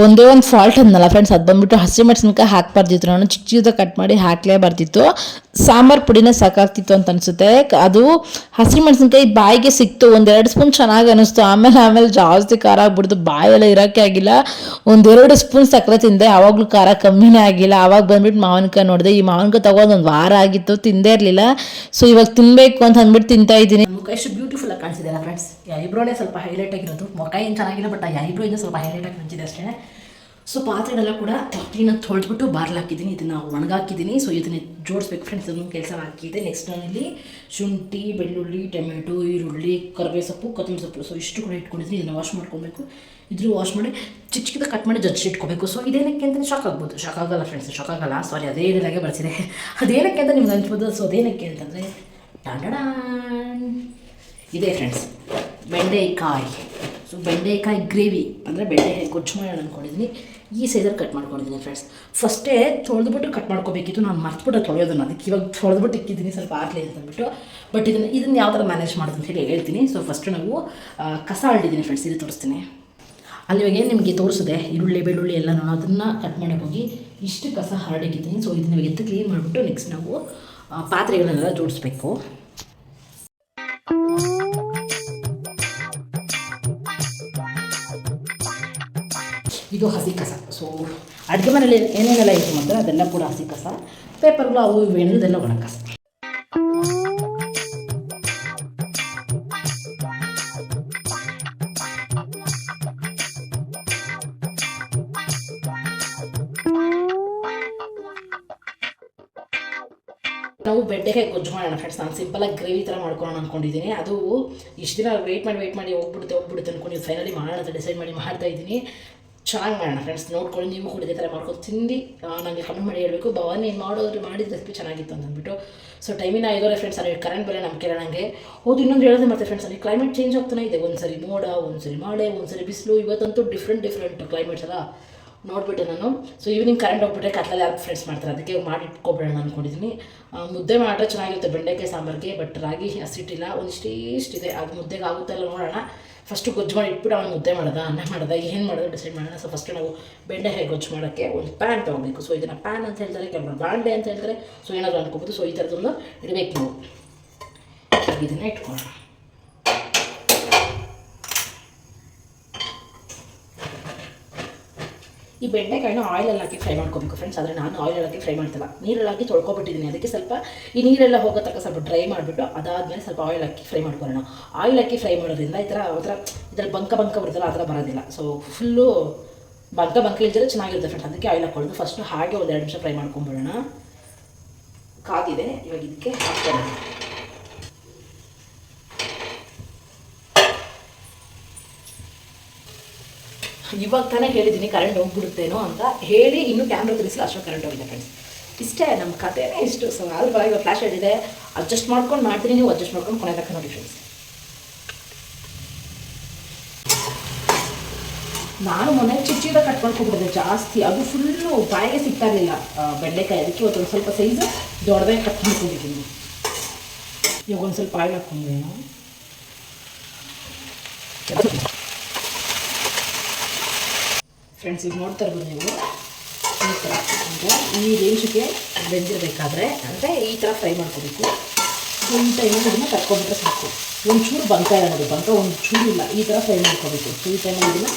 ಒಂದೇ ಒಂದು ಫಾಲ್ಟ್ ಅಂದಲ್ಲ ಫ್ರೆಂಡ್ಸ್ ಅದು ಬಂದ್ಬಿಟ್ಟು ಹಸಿಮೆಣಸಿನ್ಕಾಯಿ ಹಾಕ್ಬಾರ್ದಿತ್ತು. ನಾನು ಚಿಕ್ಕ ಚಿಕ್ಕದಾಗಿ ಕಟ್ ಮಾಡಿ ಹಾಕ್ಲೇಬಾರ್ದಿತ್ತು. ಸಾಂಬಾರು ಪುಡಿನೇ ಸಾಕಾಗ್ತಿತ್ತು ಅಂತ ಅನಿಸುತ್ತೆ. ಅದು ಹಸಿಮೆಣಸಿನ್ಕಾಯಿ ಬಾಯಿಗೆ ಸಿಕ್ತು. ಒಂದೆರಡು ಸ್ಪೂನ್ ಚೆನ್ನಾಗಿ ಅನಿಸ್ತು. ಆಮೇಲೆ ಆಮೇಲೆ ಜಾಸ್ತಿ ಖಾರ ಆಗ್ಬಿಡ್ತು. ಬಾಯೆಲ್ಲ ಇರೋಕ್ಕೆ ಆಗಿಲ್ಲ. ಒಂದೆರಡು ಸ್ಪೂನ್ ಸಕ್ಕರೆ ತಿಂದೆ. ಆವಾಗಲೂ ಖಾರ ಕಮ್ಮಿನೇ ಆಗಿಲ್ಲ. ಆವಾಗ ಬಂದ್ಬಿಟ್ಟು ಮಾವಿನಕಾಯಿ ನೋಡಿದೆ. ಈ ಮಾವಿನಕಾಯಿ ತಗೊಂಡು ಒಂದು ವಾರ ಆಗಿತ್ತು. ತಿಂದೇ ಇರಲಿಲ್ಲ. ಸೊ ಇವಾಗ ತಿನ್ನಬೇಕು ಅಂತ ಅಂದ್ಬಿಟ್ಟು ತಿಂತಾ ಇದ್ದೀನಿ. ಬ್ಯೂಟಿಫುಲ್ ಫ್ರೆಂಡ್ಸ್ ಐಬ್ರೋನೇ ಸ್ವಲ್ಪ ಹೈಲೈಟ್ ಆಗಿರೋದು. ಮೊಕ ಏನು ಚೆನ್ನಾಗಿಲ್ಲ ಬಟ್ ಆ ಐಬ್ರೋ ಇಂದ ಸ್ವಲ್ಪ ಹೈಲೈಟ್ ಆಗಿ ಕಾಣಿಸಿದೆ ಅಷ್ಟೇ ಸೊ ಪಾತ್ರೆಗಳೆಲ್ಲ ಕೂಡ ಕ್ಲೀನಾಗಿ ತೊಳೆದ್ಬಿಟ್ಟು ಬಾರ್ಲ್ ಹಾಕಿದ್ದೀನಿ. ಇದನ್ನು ಒಣಗಾಕಿದ್ದೀನಿ. ಸೊ ಇದನ್ನ ಜೋಡಿಸ್ಬೇಕು ಫ್ರೆಂಡ್ಸ್ ಅದನ್ನು ಕೆಲಸ ಹಾಕಿದೆ ನೆಕ್ಸ್ಟ್ ನಾನಿಲ್ಲಿ ಶುಂಠಿ, ಬೆಳ್ಳುಳ್ಳಿ, ಟೊಮೆಟೊ, ಈರುಳ್ಳಿ ಕರಿಬೇ ಸೊಪ್ಪು ಕೊತ್ತಂಬರಿ ಸೊಪ್ಪು. ಸೊ ಇಷ್ಟು ಕೂಡ ಇಟ್ಕೊಂಡಿದ್ದೀನಿ. ಇದನ್ನು ವಾಶ್ ಮಾಡ್ಕೊಬೇಕು. ಇದ್ರ ವಾಶ್ ಮಾಡಿ ಚಿಕ್ಕ ಚಿಕ್ಕದ ಕಟ್ ಮಾಡಿ ಜಜ್ಜಿ ಇಟ್ಕೋಬೇಕು. ಸೊ ಇದೇನಕ್ಕೆ ಅಂತ ಶಾಕ್ ಆಗ್ಬೋದು. ಶಾಕ್ ಆಗಲ್ಲ ಫ್ರೆಂಡ್ಸ್ ಶಾಕ್ ಆಗಲ್ಲ. ಸಾರಿ ಅದೇ ಇದಾಗೆ ಬರ್ತಿದೆ. [LAUGHS] ಅದೇನಕ್ಕೆ ಅಂತ ನಿಮ್ಗೆ ಅನ್ಸ್ಬೋದು. ಸೊ ಅದೇನಕ್ಕೆ ಅಂತಂದರೆ, ಟಾಡಾಡಾನ್. ಇದೆ ಫ್ರೆಂಡ್ಸ್ ಬೆಂಡೆಕಾಯಿ. ಸೊ ಬೆಂಡೆಕಾಯಿ ಗ್ರೇವಿ ಅಂದರೆ ಬೆಂಡೆಕಾಯಿ ಗೊಜ್ಜು ಮಾಡೋಣ ಅಂದ್ಕೊಂಡಿದ್ದೀನಿ ಈ ಸೈಜಲ್ಲಿ ಕಟ್ ಮಾಡ್ಕೊಂಡಿದ್ದೀನಿ ಫ್ರೆಂಡ್ಸ್ ಫಸ್ಟೇ ತೊಳೆದ್ಬಿಟ್ಟು ಕಟ್ ಮಾಡ್ಕೋಬೇಕಿತ್ತು. ನಾನು ಮರ್ತ್ಬಿಟ್ಟು ತೊಳೆಯೋದನ್ನ. ಅದಕ್ಕೆ ಇವಾಗ ತೊಳೆದ್ಬಿಟ್ಟು ಇಕ್ಕಿದ್ದೀನಿ. ಸ್ವಲ್ಪ ಆಗಲಿ ಅಂತ ಅಂದ್ಬಿಟ್ಟು. ಬಟ್ ಇದನ್ನು ಇದನ್ನು ಯಾವ ಥರ ಮ್ಯಾನೇಜ್ ಮಾಡೋದು ಅಂತ ಹೇಳಿ ಹೇಳ್ತೀನಿ. ಸೊ ಫಸ್ಟು ನಾವು ಕಸ ಹರಡಿದ್ದೀನಿ ಫ್ರೆಂಡ್ಸ್ ಇದು ತೋರಿಸ್ತೀನಿ. ಅಲ್ಲಿ ಏನು ನಿಮಗೆ ತೋರಿಸಿದೆ? ಈರುಳ್ಳಿ, ಬೆಳ್ಳುಳ್ಳಿ ಎಲ್ಲ ನಾನು ಅದನ್ನು ಕಟ್ ಮಾಡೋಕೆ ಹೋಗಿ ಇಷ್ಟು ಕಸ ಹರಡಿಟ್ಟಿದ್ದೀನಿ. ಸೊ ಇದನ್ನ ಎತ್ತು ಕ್ಲೀನ್ ಮಾಡಿಬಿಟ್ಟು ನೆಕ್ಸ್ಟ್ ನಾವು ಪಾತ್ರೆಗಳನ್ನೆಲ್ಲ ಜೋಡಿಸ್ಬೇಕು. ಇದು ಹಸಿ ಕಸ. ಸೊ ಅಡುಗೆ ಮನೇಲಿ ಏನೇನೆಲ್ಲ ಇತ್ತು ಅಂದರೆ ಅದೆಲ್ಲ ಕೂಡ ಹಸಿ ಕಸ. ಪೇಪರ್ಗಳು ಅವು ಇವು ಏನಿದೆ ಅದೆಲ್ಲ ಒಣ ಕಸ. ನಾವು ಬೆಂಡೆಕಾಯಿ ಗೊಜ್ಜು ಮಾಡೋಣ ಫ್ರೆಂಡ್ಸ್ ನಾನು ಸಿಂಪಲಾಗಿ ಗ್ರೇವಿ ಥರ ಮಾಡ್ಕೊಳ್ಳೋಣ ಅಂದ್ಕೊಂಡಿದ್ದೀನಿ ಅದು ಇಷ್ಟು ದಿನ ವೆಯ್ಟ್ ಮಾಡಿ ವೆಯ್ಟ್ ಮಾಡಿ ಹೋಗ್ಬಿಡುತ್ತೆ ಹೋಗ್ಬಿಡುತ್ತೆ ಅಂದ್ಕೊಂಡು ಫೈನಲಿ ಮಾಡೋಣ ಅಂತ ಡಿಸೈಡ್ ಮಾಡಿ ಮಾಡ್ತಾ ಇದ್ದೀನಿ. ಚೆನ್ನಾಗಿ ಮಾಡೋಣ ಫ್ರೆಂಡ್ಸ್ ನೋಡ್ಕೊಳ್ಳಿ, ನೀವು ಕೂಡ ಇದೇ ಥರ ಮಾಡ್ಕೊಂಡು ತಿಂದು ನನಗೆ ಕಮೆಂಟ್ ಮಾಡಿ ಹೇಳಬೇಕು. ಭವಾನಿ ಏನು ಮಾಡೋದು ಮಾಡಿದ ರೆಸಿಪಿ ಚೆನ್ನಾಗಿತ್ತು ಅಂದ್ಬಿಟ್ಟು ಸೊ ಟೈಮಿನ ಐದೋರೆ ಫ್ರೆಂಡ್ಸ್ ಅಲ್ಲಿ ಕರೆಂಟ್ ಬೆಲೆ ನಮ್ಮ ನನಗೆ ಹೌದು, ಇನ್ನೊಂದು ಹೇಳೋದು ಮತ್ತೆ ಫ್ರೆಂಡ್ಸ್ ಅಲ್ಲಿ ಕ್ಲೈಮೇಟ್ ಚೇಂಜ್ ಆಗ್ತಾನೆ ಇದೆ. ಒಂದು ಸರಿ ಮೋಡ, ಒಂದ್ಸರಿ ಮಳೆ ಒಂದು ಸರಿ ಬಿಸಿಲು. ಇವತ್ತಂತೂ ಡಿಫ್ರೆಂಟ್ ಡಿಫ್ರೆಂಟ್ ಕ್ಲೈಮೇಟ್ಸ್ ಅಲ್ಲ. ನೋಡ್ಬಿಟ್ಟೆ ನಾನು. ಸೊ ಈವ್ನಿಂಗ್ ಕರೆಂಟ್ ಹೋಗ್ಬಿಟ್ಟೆ ಕತ್ಲಲ್ಲಿ ಯಾರು ಫ್ರೆಂಡ್ಸ್ ಮಾಡ್ತಾರೆ? ಅದಕ್ಕೆ ಮಾಡಿ ಇಟ್ಕೊಬೇಡ ಅಂದ್ಕೊಂಡಿದ್ದೀನಿ ಮುದ್ದೆ ಮಾಡಿದ್ರೆ ಚೆನ್ನಾಗಿರುತ್ತೆ. ಬೆಂಡೆಕಾಯಿ, ಸಾಂಬಾರಿಗೆ ಬಟ್ ರಾಗಿ ಹಸಿಟ್ಟಿಲ್ಲ ಒಂದಿಷ್ಟು ಇಷ್ಟಿದೆ. ಅದು ಮುದ್ದೆಗೆ ಆಗುತ್ತಾ ಇಲ್ಲ ನೋಡೋಣ. ಫಸ್ಟು ಗೊಜ್ಜು ಮಾಡಿ ಇಟ್ಬಿಟ್ಟು ಅವ್ನು ಮುದ್ದೆ ಮಾಡೋದ, ಅನ್ನ ಮಾಡೋದ, ಏನು ಮಾಡೋದು ಡಿಸೈಡ್ ಮಾಡೋಣ. ಸೊ ಫಸ್ಟ್ ನಾವು ಬೆಂಡೆಕಾಯಿ ಗೊಜ್ಜು ಮಾಡೋಕ್ಕೆ ಒಂದು ಪ್ಯಾನ್ ತೊಗೊಬೇಕು. ಸೊ ಇದನ್ನು ಪ್ಯಾನ್ ಅಂತ ಹೇಳ್ತಾರೆ ಕೆಲವರು ಬಾಂಡೆ ಅಂತ ಹೇಳ್ತಾರೆ. ಸೊ ಏನಾದರೂ ಅನ್ಕೋಬೋದು. ಸೊ ಈ ಥರದೊಂದು ಇಡಬೇಕು ನಾವು. ಇದನ್ನು ಇಟ್ಕೊಳ್ಳೋಣ. ಈ ಬೆಂಡೆಕಾಯಿನ ಆಯಿಲಲ್ಲಿ ಹಾಕಿ ಫ್ರೈ ಮಾಡ್ಕೋಬೇಕು ಫ್ರೆಂಡ್ಸ್ ಆದರೆ ನಾನು ಆಯಿಲಲ್ಲಿ ಹಾಕಿ ಫ್ರೈ ಮಾಡ್ತಿಲ್ಲ. ನೀರಲ್ಲಿ ಹಾಕಿ ತೊಳ್ಕೊಬಿಟ್ಟಿದ್ದೀನಿ ಅದಕ್ಕೆ ಸ್ವಲ್ಪ ಈ ನೀರೆಲ್ಲ ಹೋಗೋ ತನಕ ಸ್ವಲ್ಪ ಡ್ರೈ ಮಾಡಿಬಿಟ್ಟು ಅದಾದಮೇಲೆ ಸ್ವಲ್ಪ ಆಯಿಲ್ ಹಾಕಿ ಫ್ರೈ ಮಾಡ್ಕೊಳ್ಳೋಣ. ಆಯಿಲ್ ಹಾಕಿ ಫ್ರೈ ಮಾಡೋದ್ರಿಂದ ಈ ಥರ ಒಂಥರ ಇದ್ರಲ್ಲಿ ಬಂಕ ಬಂಕ ಬರುತ್ತಲ್ಲ, ಆ ಥರ ಬರೋದಿಲ್ಲ. ಸೊ ಫುಲ್ಲು ಬಂಕ ಬಂಕ ಇಲ್ದಿದ್ರೆ ಚೆನ್ನಾಗಿರುತ್ತೆ ಫ್ರೆಂಡ್ಸ್ ಅದಕ್ಕೆ ಆಯಿಲ್ ಹಾಕೊಳ್ಳೋದು ಫಸ್ಟು ಹಾಗೆ ಒಂದು ಎರಡು ನಿಮಿಷ ಫ್ರೈ ಮಾಡ್ಕೊಂಬಿಡೋಣ. ಕಾದಿದೆ. ಇವಾಗ ಇದಕ್ಕೆ ಹಾಕ್ಕೊಳ್ಳೋಣ. ಇವಾಗ ತಾನೇ ಹೇಳಿದ್ದೀನಿ ಕರೆಂಟ್ ಹೋಗ್ಬಿಡುತ್ತೇನೋ ಅಂತ ಹೇಳಿ ಇನ್ನೂ ಕ್ಯಾಮ್ರಾ ತಿರ್ಸಿಲ್ಲ ಅಷ್ಟೊಂದು ಕರೆಂಟ್ ಹೋಗಿದೆ ಫ್ರೆಂಡ್ಸ್ ಇಷ್ಟೇ ನಮ್ಮ ಕಥೆನೇ ಇಷ್ಟು. ಸೊ ಅದ್ರ ಇವಾಗ ಫ್ಲಾಶ್ ಇದೆ. ಅಡ್ಜಸ್ಟ್ ಮಾಡ್ಕೊಂಡು ಮಾಡ್ತೀನಿ ನೀವು ಅಡ್ಜಸ್ಟ್ ಮಾಡ್ಕೊಂಡು ಕೊನೆ ತನಕ ನೋಡಿ ಫ್ರೆಂಡ್ಸ್ ನಾನು ಮೊನ್ನೆ ಚಿಚ್ಚಿದ ಕಟ್ ಮಾಡ್ಕೊಂಡ್ಬಿಟ್ಟಿದ್ದೆ ಜಾಸ್ತಿ. ಅದು ಫುಲ್ಲು ಬಾಯಿಗೆ ಸಿಗ್ತಾ ಇರಲಿಲ್ಲ. ಬೆಂಡೆಕಾಯಿ, ಅದಕ್ಕೆ ಇವತ್ತು ಒಂದು ಸ್ವಲ್ಪ ಸೈಜ್ ದೊಡ್ಡದಾಗಿ ಕಟ್ ಮಾಡ್ಕೊಂಡಿದ್ದೀನಿ. ಇವಾಗ ಒಂದು ಸ್ವಲ್ಪ ಆಯಿಲ್ ಹಾಕ್ಕೊಂಡಿದ್ದೀನಿ ಫ್ರೆಂಡ್ಸ್ ಈಗ ನೋಡ್ತಾ ಇರ್ಬೋದು ನೀವು. ಈ ಥರ ಅಂದರೆ ಈ ರೇಂಜ್ಗೆ ಬೆಂದಿರಬೇಕಾದ್ರೆ, ಅಂದರೆ ಈ ಥರ ಫ್ರೈ ಮಾಡ್ಕೋಬೇಕು. ಒಂದು ಟೈಮಲ್ಲಿ ಇದನ್ನು ತಕ್ಕೊಂಡ್ಬಿಟ್ರೆ ಸಾಕು. ಒಂಚೂರು ಬಂಕ ಇರೋದು ಬಂಕ ಒಂದು ಚೂರು ಇಲ್ಲ. ಈ ಥರ ಫ್ರೈ ಮಾಡ್ಕೋಬೇಕು. ಈ ಟೈಮಲ್ಲಿ ಇದನ್ನು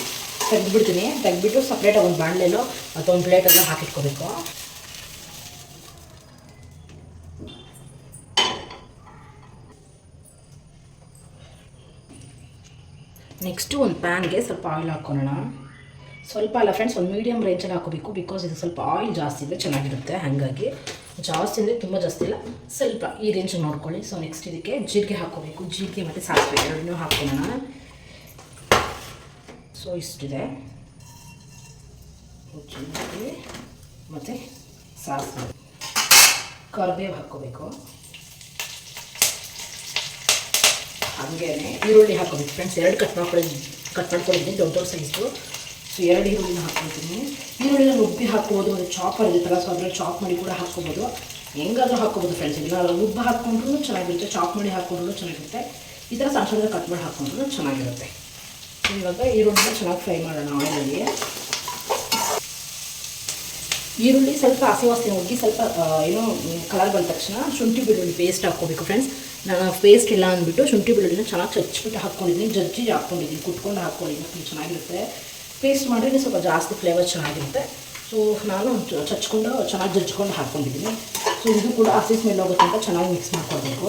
ತೆಗೆದ್ಬಿಡ್ತೀನಿ. ತೆಗೆದ್ಬಿಟ್ಟು ಸಪ್ರೇಟಾಗಿ ಒಂದು ಬಾಣಲೆನೋ ಅಥವಾ ಒಂದು ಪ್ಲೇಟನ್ನು ಹಾಕಿಟ್ಕೋಬೇಕು. ನೆಕ್ಸ್ಟು ಒಂದು ಪ್ಯಾನ್ಗೆ ಸ್ವಲ್ಪ ಆಯಿಲ್ ಹಾಕ್ಕೊಳ್ಳೋಣ. ಸ್ವಲ್ಪ ಅಲ್ಲ ಫ್ರೆಂಡ್ಸ್ ಒಂದು ಮೀಡಿಯಮ್ ರೇಂಜಲ್ಲಿ ಹಾಕೋಬೇಕು ಬಿಕಾಸ್ ಇದು ಸ್ವಲ್ಪ ಆಯಿಲ್ ಜಾಸ್ತಿ ಇದ್ದರೆ ಚೆನ್ನಾಗಿರುತ್ತೆ. ಹಾಗಾಗಿ ಜಾಸ್ತಿ ಅಂದರೆ ತುಂಬ ಜಾಸ್ತಿ ಇಲ್ಲ, ಸ್ವಲ್ಪ ಈ ರೇಂಜ್ ನೋಡ್ಕೊಳ್ಳಿ. ಸೊ ನೆಕ್ಸ್ಟ್ ಇದಕ್ಕೆ ಜೀರಿಗೆ ಹಾಕೋಬೇಕು. ಜೀರಿಗೆ ಮತ್ತು ಸಾಸಿವೆ ಎರಡನ್ನೂ ಹಾಕೋಣ ಸೊ ಇಷ್ಟಿದೆ. ಜೀರಿಗೆ ಮತ್ತು ಸಾಸಿವೆ. ಕರಿಬೇವು ಹಾಕೋಬೇಕು. ಹಾಗೇ ಈರುಳ್ಳಿ ಹಾಕೋಬೇಕು. ಫ್ರೆಂಡ್ಸ್ ಎರಡು ಕಟ್ ಮಾಡ್ಕೊಳ್ಳಿ ಕಟ್ ಮಾಡ್ಕೊಂಡಿದ್ದೀನಿ ದೊಡ್ಡ ದೊಡ್ಡ ಸೈಜು ಸೊ ಎರಡು ಈರುಳ್ಳಿನ ಹಾಕ್ಕೊಳ್ತೀನಿ. ಈರುಳ್ಳಿನ ರುಬ್ಬಿ ಹಾಕ್ಬೋದು ಒಂದು ಚಾಪರ್ ಇರುತ್ತಲ್ಲ ಸೊ ಅದರಲ್ಲಿ ಚಾಪ್ ಮಾಡಿ ಕೂಡ ಹಾಕ್ಕೋಬೋದು. ಹೆಂಗಾದರೂ ಹಾಕ್ಕೋಬೋದು ಫ್ರೆಂಡ್ಸ್ ಇಲ್ಲ ರುಬ್ಬ ಹಾಕ್ಕೊಂಡ್ರೂ ಚೆನ್ನಾಗಿರುತ್ತೆ ಚಾಪ್ ಮಾಡಿ ಹಾಕ್ಕೊಂಡ್ರೂ ಚೆನ್ನಾಗಿರುತ್ತೆ. ಈ ಥರ ಸಣ್ಣ ಸಣ್ಣ ಕಟ್ ಮಾಡಿ ಹಾಕ್ಕೊಂಡ್ರು ಚೆನ್ನಾಗಿರುತ್ತೆ. ಇವಾಗ ಈರುಳ್ಳಿನ ಚೆನ್ನಾಗಿ ಫ್ರೈ ಮಾಡೋಣ ಆಯಿಲಲ್ಲಿ ಈರುಳ್ಳಿ ಸ್ವಲ್ಪ ಹಸಿ ವಾಸನೆ ಹೋಗಿ ಸ್ವಲ್ಪ ಏನೋ ಕಲರ್ ಬಂದ ತಕ್ಷಣ ಶುಂಠಿ ಬೆಳ್ಳುಳ್ಳಿ ಪೇಸ್ಟ್ ಹಾಕ್ಕೋಬೇಕು ಫ್ರೆಂಡ್ಸ್ ನಾನು ಪೇಸ್ಟ್ ಇಲ್ಲ ಅಂದ್ಬಿಟ್ಟು ಶುಂಠಿ ಬೆಳ್ಳುಳ್ಳಿನ ಚೆನ್ನಾಗಿ ಚಚ್ಚಿಬಿಟ್ಟು ಹಾಕ್ಕೊಂಡಿದ್ದೀನಿ. ಜಜ್ಜಿ ಹಾಕ್ಕೊಂಡಿದ್ದೀನಿ, ಕುಟ್ಕೊಂಡು ಹಾಕ್ಕೊಂಡಿದ್ದೀನಿ ಚೆನ್ನಾಗಿರುತ್ತೆ. ಪೇಸ್ಟ್ ಮಾಡಿದ್ರೆ ಸ್ವಲ್ಪ ಜಾಸ್ತಿ ಫ್ಲೇವರ್ ಚೆನ್ನಾಗಿರುತ್ತೆ. ಸೊ ನಾನು ಚಚ್ಕೊಂಡು, ಚೆನ್ನಾಗಿ ಜಜ್ಕೊಂಡು ಹಾಕ್ಕೊಂಡಿದ್ದೀನಿ ಸೊ ಇದು ಕೂಡ ಹಸಿ ಸ್ಮೆಲ್ ಅಂತ ಚೆನ್ನಾಗಿ ಮಿಕ್ಸ್ ಮಾಡ್ಕೊಳ್ಬೇಕು.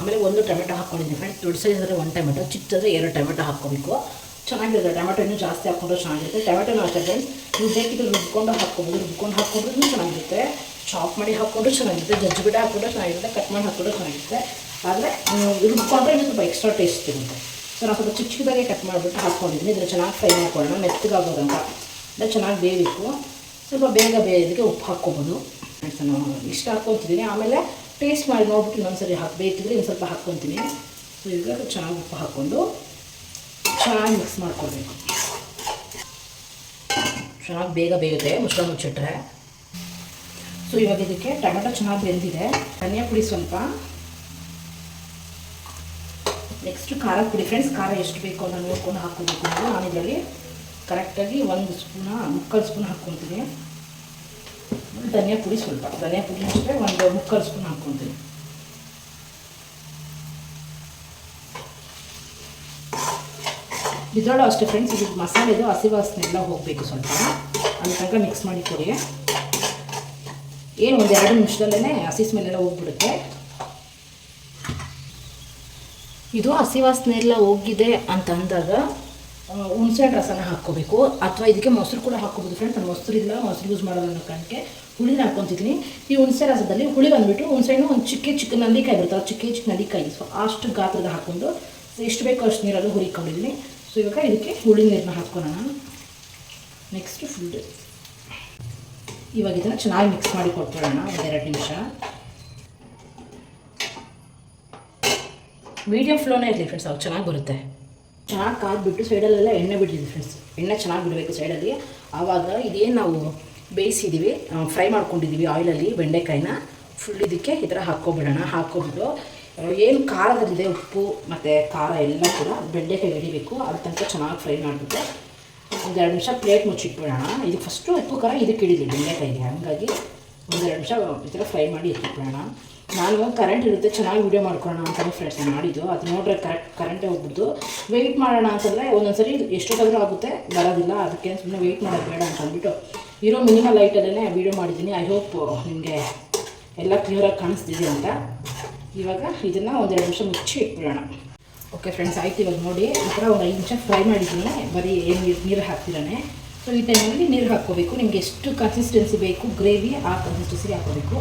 ಆಮೇಲೆ ಒಂದು ಟೊಮೆಟೊ ಹಾಕ್ಕೊಂಡಿದ್ದೀನಿ ಫ್ರೆಂಡ್ ದೊಡ್ಡ ಸೈಜ್ ಒಂದು ಟೊಮೆಟೊ ಚಿಕ್ಕದಾದ್ರೆ ಎರಡು ಟೊಮೆಟೊ ಹಾಕ್ಕೊಬೇಕು. ಚೆನ್ನಾಗಿರುತ್ತೆ. ಟೊಮೆಟೊ ಇನ್ನೂ ಜಾಸ್ತಿ ಹಾಕ್ಕೊಂಡ್ರೆ ಚೆನ್ನಾಗಿರುತ್ತೆ. ಟೊಮೆಟೊನೂ ಅಷ್ಟೇ ಫ್ರೆಂಡ್ಸ್ ನೀವು ಬೇಕಿದ್ರೆ ರುಬ್ಕೊಂಡು ಹಾಕ್ಕೊಬೋದು. ರುಬ್ಕೊಂಡು ಹಾಕ್ಕೊಂಡ್ರೂ ಚೆನ್ನಾಗಿರುತ್ತೆ. ಚಾಪ್ ಮಾಡಿ ಹಾಕ್ಕೊಂಡ್ರು ಚೆನ್ನಾಗಿರುತ್ತೆ ಜಜ್ಜಿಬಿಡ ಹಾಕ್ಕೊಂಡ್ರೆ ಚೆನ್ನಾಗಿರುತ್ತೆ ಕಟ್ ಮಾಡಿ ಹಾಕ್ಕೊಂಡ್ರೆ ಚೆನ್ನಾಗಿರುತ್ತೆ ಆದರೆ ರುಬ್ಕೊಂಡ್ರೆ ಇನ್ನೂ ಸ್ವಲ್ಪ ಎಕ್ಸ್ಟ್ರಾ ಟೇಸ್ಟ್ ಇರುತ್ತೆ. ಸೊ ನಾನು ಸ್ವಲ್ಪ ಚಿಕ್ಕ ಚಿಕ್ಕದಾಗೆ ಕಟ್ ಮಾಡಿಬಿಟ್ಟು ಹಾಕ್ಕೊಂಡಿದ್ದೀನಿ. ಇದನ್ನು ಚೆನ್ನಾಗಿ ಫ್ರೈ ಮಾಡ್ಕೊಳ್ಳೋಣ ಮೆತ್ತಗಾಗೋದಂತ ಅಂದರೆ ಚೆನ್ನಾಗಿ ಬೇಯಬೇಕು ಸ್ವಲ್ಪ ಬೇಗ ಬೇಯೋದಕ್ಕೆ ಉಪ್ಪು ಹಾಕ್ಕೊಬೋದು. ನಾನು ಇಷ್ಟು ಹಾಕ್ಕೊತಿದ್ದೀನಿ ಆಮೇಲೆ ಟೇಸ್ಟ್ ಮಾಡಿ ನೋಡ್ಬಿಟ್ಟು ಇನ್ನೊಂದ್ಸರಿ ಹಾಕಿ ಬೇಕಿದ್ರೆ ಇನ್ನು ಸ್ವಲ್ಪ ಹಾಕ್ಕೊತೀನಿ ಸೊ ಈಗ ಚೆನ್ನಾಗಿ ಉಪ್ಪು ಹಾಕ್ಕೊಂಡು ಚೆನ್ನಾಗಿ ಮಿಕ್ಸ್ ಮಾಡ್ಕೊಳ್ಬೇಕು. ಚೆನ್ನಾಗಿ ಬೇಗ ಬೇಯುತ್ತೆ ಮುಚ್ಚಳ ಮುಚ್ಚಿಟ್ರೆ. ಸೊ ಇವಾಗ ಇದಕ್ಕೆ ಟೊಮೆಟೊ ಚೆನ್ನಾಗಿ ಬೆಂದಿದೆ. ಧನಿಯಾ ಪುಡಿ ಸ್ವಲ್ಪ. ನೆಕ್ಸ್ಟ್ ಖಾರ ಪುಡಿ. ಫ್ರೆಂಡ್ಸ್ ಖಾರ ಎಷ್ಟು ಬೇಕು ಅಂತ ನೋಡ್ಕೊಂಡು ಹಾಕೋಬೇಕು ನಾನು ಇದರಲ್ಲಿ ಕರೆಕ್ಟಾಗಿ ಒಂದು ಸ್ಪೂನ, ಮುಕ್ಕಾಲು ಸ್ಪೂನ್ ಹಾಕ್ಕೊತೀನಿ ಧನಿಯಾ ಪುಡಿ ಸ್ವಲ್ಪ. ಧನಿಯಾ ಪುಡಿ ಅಷ್ಟೇ ಒಂದು ಮುಕ್ಕಾಲು ಸ್ಪೂನ್ ಹಾಕ್ಕೊತೀನಿ ಇದರಲ್ಲೂ ಅಷ್ಟೇ ಫ್ರೆಂಡ್ಸ್ ಇದು ಮಸಾಲೆದು ಹಸಿ ವಾಸನೆ ಎಲ್ಲ ಹೋಗಬೇಕು ಸ್ವಲ್ಪ. ಅಲ್ಲಿ ತನಕ ಮಿಕ್ಸ್ ಮಾಡಿ ಕೊಡಿ. ಏನು ಒಂದು ಎರಡು ನಿಮಿಷದಲ್ಲೇ ಹಸಿ ಸ್ಮೆಲ್ಲೆಲ್ಲ ಹೋಗ್ಬಿಡುತ್ತೆ. ಇದು ಹಸಿ ವಾಸನೆ ಎಲ್ಲ ಹೋಗಿದೆ ಅಂತ ಅಂದಾಗ ಹುಣಸೆ ರಸನ ಹಾಕ್ಕೋಬೇಕು. ಅಥವಾ ಇದಕ್ಕೆ ಮೊಸರು ಕೂಡ ಹಾಕ್ಕೋಬೋದು ಫ್ರೆಂಡ್ಸ್ ನಾನು ಮೊಸರು ಇಲ್ಲ, ಮೊಸರು ಯೂಸ್ ಮಾಡೋದು ಅನ್ನೋ ಕಾರಣಕ್ಕೆ ಹುಳಿನ ಹಾಕ್ಕೊತಿದ್ದೀನಿ. ಈ ಹುಣಸೆ ರಸದಲ್ಲಿ ಹುಳಿ ಬಂದುಬಿಟ್ಟು ಹುಣಸೆಹಣ್ಣು ಒಂದು ಚಿಕ್ಕ ಚಿಕ್ಕ ನಲ್ಲಿಕಾಯಿ ಬರುತ್ತೆ. ಚಿಕ್ಕ ಚಿಕ್ಕ ನಲ್ಲಿಕಾಯಿ ಸೊ ಅಷ್ಟು ಗಾತ್ರದ ಹಾಕ್ಕೊಂಡು ಎಷ್ಟು ಬೇಕೋ ಅಷ್ಟು ನೀರಲ್ಲಿ ಹುರಿಕೊಂಡಿದ್ದೀನಿ. ಸೊ ಇವಾಗ ಇದಕ್ಕೆ ಹುಳಿ ನೀರನ್ನ ಹಾಕ್ಕೊಳ್ಳೋಣ. ನೆಕ್ಸ್ಟ್ ಫುಲ್ ಇವಾಗ ಇದನ್ನು ಚೆನ್ನಾಗಿ ಮಿಕ್ಸ್ ಮಾಡಿ ಕೊಟ್ಬಿಡೋಣ, ಒಂದೆರಡು ನಿಮಿಷ. ಮೀಡಿಯಮ್ ಫ್ಲೋನೇ ಇರಲಿ ಫ್ರೆಂಡ್ಸ್ ಅವಾಗ ಚೆನ್ನಾಗಿ ಬರುತ್ತೆ. ಚೆನ್ನಾಗಿ ಕಾದ್ಬಿಟ್ಟು ಸೈಡಲ್ಲೆಲ್ಲ ಎಣ್ಣೆ ಬಿಟ್ಟಿದೆ ಫ್ರೆಂಡ್ಸ್ ಎಣ್ಣೆ ಚೆನ್ನಾಗಿ ಬಿಡಬೇಕು ಸೈಡಲ್ಲಿ ಆವಾಗ ಇದೇನು ನಾವು ಬೇಯಿಸಿದ್ದೀವಿ ಫ್ರೈ ಮಾಡ್ಕೊಂಡಿದ್ದೀವಿ ಆಯಿಲಲ್ಲಿ ಬೆಂಡೆಕಾಯಿನ. ಫುಲ್ ಇದಕ್ಕೆ ಈ ಥರ ಹಾಕ್ಕೊಬಿಡೋಣ. ಹಾಕ್ಕೊಬಿಟ್ಟು ಏನು ಖಾರದಲ್ಲಿದೆ ಉಪ್ಪು, ಮತ್ತು ಖಾರ ಎಲ್ಲ ಕೂಡ ಬೆಂಡೆಕಾಯಿ ಹಿಡಿಬೇಕು ಅದ್ರ ತನಕ ಚೆನ್ನಾಗಿ ಫ್ರೈ ಮಾಡಿಬಿಟ್ಟು ಒಂದೆರಡು ನಿಮಿಷ ಪ್ಲೇಟ್ ಮುಚ್ಚಿಟ್ಬಿಡೋಣ. ಇದು ಫಸ್ಟು ಉಪ್ಪು, ಖರ ಇದಕ್ಕೆ ಹಿಡಿಲಿ ಬೆಂಡೆಕಾಯಿಗೆ. ಹಾಗಾಗಿ ಒಂದೆರಡು ನಿಮಿಷ ಈ ಥರ ಫ್ರೈ ಮಾಡಿ ಎತ್ತಿಟ್ಬಿಡೋಣ. ನಾನು ಕರೆಂಟ್ ಇರುತ್ತೆ, ಚೆನ್ನಾಗಿ ವೀಡಿಯೋ ಮಾಡ್ಕೊಳ್ಳೋಣ ಅಂತಲೇ ಫ್ರೆಂಡ್ಸ್ ನಾನು ಮಾಡಿದ್ದು. ಅದು ನೋಡ್ರೆ ಕರೆಕ್ಟ್ ಕರೆಂಟೇ ಹೋಗ್ಬಿಡ್ತು ವೆಯ್ಟ್ ಮಾಡೋಣ ಅಂತಂದರೆ ಒಂದೊಂದ್ಸರಿ ಎಷ್ಟೊತ್ತಾದರೂ ಆಗುತ್ತೆ, ಬರೋದಿಲ್ಲ. ಅದಕ್ಕೆ ಸುಮ್ಮನೆ ವೆಯ್ಟ್ ಮಾಡೋದು ಬೇಡ ಅಂತ ಅಂದ್ಬಿಟ್ಟು ಇರೋ ಮಿನಿಮಲ್ ಲೈಟಲ್ಲೇ ವೀಡಿಯೋ ಮಾಡಿದ್ದೀನಿ. ಐ ಹೋಪ್ ನಿಮಗೆ ಎಲ್ಲ ಕ್ಲಿಯರಾಗಿ ಕಾಣಿಸ್ತಿದೆ ಅಂತ. ಇವಾಗ ಇದನ್ನು ಒಂದೆರಡು ನಿಮಿಷ ಮುಚ್ಚಿ ಇಟ್ಬಿಡೋಣ ಓಕೆ ಫ್ರೆಂಡ್ಸ್ ಆಯ್ತು ಇವಾಗ ನೋಡಿ. ಈ ಥರ ಒಂದು ಐದು ನಿಮಿಷ ಫ್ರೈ ಮಾಡಿದ್ದೀನಿ. ಬರೀ ಏನು ನೀರು ಹಾಕ್ತಿರಾನೆ. ಸೊ ಈ ಟೈಮಲ್ಲಿ ನೀರು ಹಾಕ್ಕೋಬೇಕು. ನಿಮ್ಗೆ ಎಷ್ಟು ಕನ್ಸಿಸ್ಟೆನ್ಸಿ ಬೇಕು ಗ್ರೇವಿ ಆ ಕನ್ಸಿಸ್ಟೆನ್ಸಿಗೆ ಹಾಕೋಬೇಕು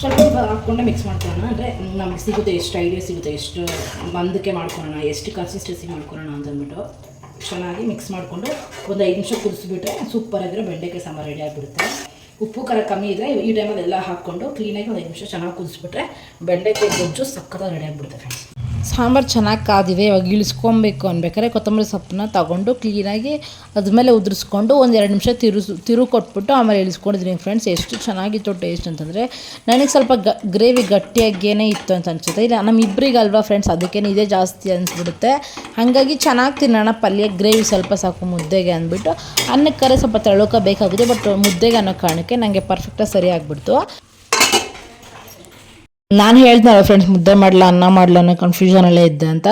ಸ್ವಲ್ಪ ಹಾಕ್ಕೊಂಡೆ ಮಿಕ್ಸ್ ಮಾಡ್ಕೊಳ್ಳೋಣ. ಅಂದರೆ ನಮ್ಗೆ ಸಿಗುತ್ತೆ ಎಷ್ಟು ಐಡಿಯಾ ಸಿಗುತ್ತೆ ಎಷ್ಟು ಮಂದಕ್ಕೆ ಮಾಡ್ಕೊಳ್ಳೋಣ, ಎಷ್ಟು ಕನ್ಸಿಸ್ಟೆನ್ಸಿ ಮಾಡ್ಕೊಳ್ಳೋಣ ಅಂತಂದ್ಬಿಟ್ಟು ಚೆನ್ನಾಗಿ ಮಿಕ್ಸ್ ಮಾಡಿಕೊಂಡು ಒಂದು ಐದು ನಿಮಿಷ ಕುದಿಸ್ಬಿಟ್ರೆ ಸೂಪರ್ ಆಗಿರೋ ಬೆಂಡೆಕಾಯಿ ಸಾಂಬಾರು ರೆಡಿ ಆಗಿಬಿಡುತ್ತೆ. ಉಪ್ಪು, ಖಾರ ಕಮ್ಮಿ ಇದ್ದರೆ ಈ ಟೈಮಲ್ಲಿ ಎಲ್ಲ ಹಾಕ್ಕೊಂಡು ಕ್ಲೀನಾಗಿ ಒಂದು ಐದು ನಿಮಿಷ ಚೆನ್ನಾಗಿ ಕುದಿಸ್ಬಿಟ್ರೆ ಬೆಂಡೆಕಾಯಿ ಗೊಜ್ಜು ಸಕ್ಕತ್ತಾಗಿ ರೆಡಿ ಆಗಿಬಿಡುತ್ತೆ ಫ್ರೆಂಡ್ಸ್ ಸಾಂಬಾರು ಚೆನ್ನಾಗಿ ಕಾದಿದೆ ಇವಾಗ ಇಳಿಸ್ಕೊಬೇಕು ಅನ್ಬೇಕಾದ್ರೆ ಕೊತ್ತಂಬರಿ ಸೊಪ್ಪನ್ನ ತಗೊಂಡು ಕ್ಲೀನಾಗಿ ಅದ್ರ ಮೇಲೆ ಉದುರಿಸ್ಕೊಂಡು ಒಂದು ಎರಡು ನಿಮಿಷ ತಿರುಸು ತಿರು ಕೊಟ್ಬಿಟ್ಟು ಆಮೇಲೆ ಇಳಿಸ್ಕೊಂಡಿದ್ದೀನಿ ಫ್ರೆಂಡ್ಸ್ ಎಷ್ಟು ಚೆನ್ನಾಗಿತ್ತು ಟೇಸ್ಟ್ ಅಂತಂದರೆ ನನಗೆ ಸ್ವಲ್ಪ ಗ ಗ್ರೇವಿ ಗಟ್ಟಿಯಾಗೇನೆ ಇತ್ತು ಅಂತ ಅನ್ಸುತ್ತೆ. ಇಲ್ಲ ನಮ್ಮ ಇಬ್ಬರಿಗಲ್ವಾ ಫ್ರೆಂಡ್ಸ್ ಅದಕ್ಕೇನೆ ಇದೇ ಜಾಸ್ತಿ ಅನಿಸ್ಬಿಡುತ್ತೆ. ಹಾಗಾಗಿ ಚೆನ್ನಾಗಿ ತಿನ್ನೋಣ ಪಲ್ಯ ಗ್ರೇವಿ ಸ್ವಲ್ಪ ಸಾಕು ಮುದ್ದೆಗೆ ಅಂದ್ಬಿಟ್ಟು. ಅನ್ನಕ್ಕೆ ಸ್ವಲ್ಪ ತಳೋಕ ಬೇಕಾಗುತ್ತೆ ಬಟ್ ಮುದ್ದೆಗೆ ಅನ್ನೋ ಕಾರಣಕ್ಕೆ ನನಗೆ ಪರ್ಫೆಕ್ಟಾಗಿ ಸರಿ ಆಗಿಬಿಡ್ತು. ನಾನು ಹೇಳ್ದಲ್ಲ ಫ್ರೆಂಡ್ಸ್ ಮುದ್ದೆ ಮಾಡಲ, ಅನ್ನ ಮಾಡಲ ಅನ್ನೋ ಕನ್ಫ್ಯೂಷನಲ್ಲೇ ಇದ್ದೆ ಅಂತ.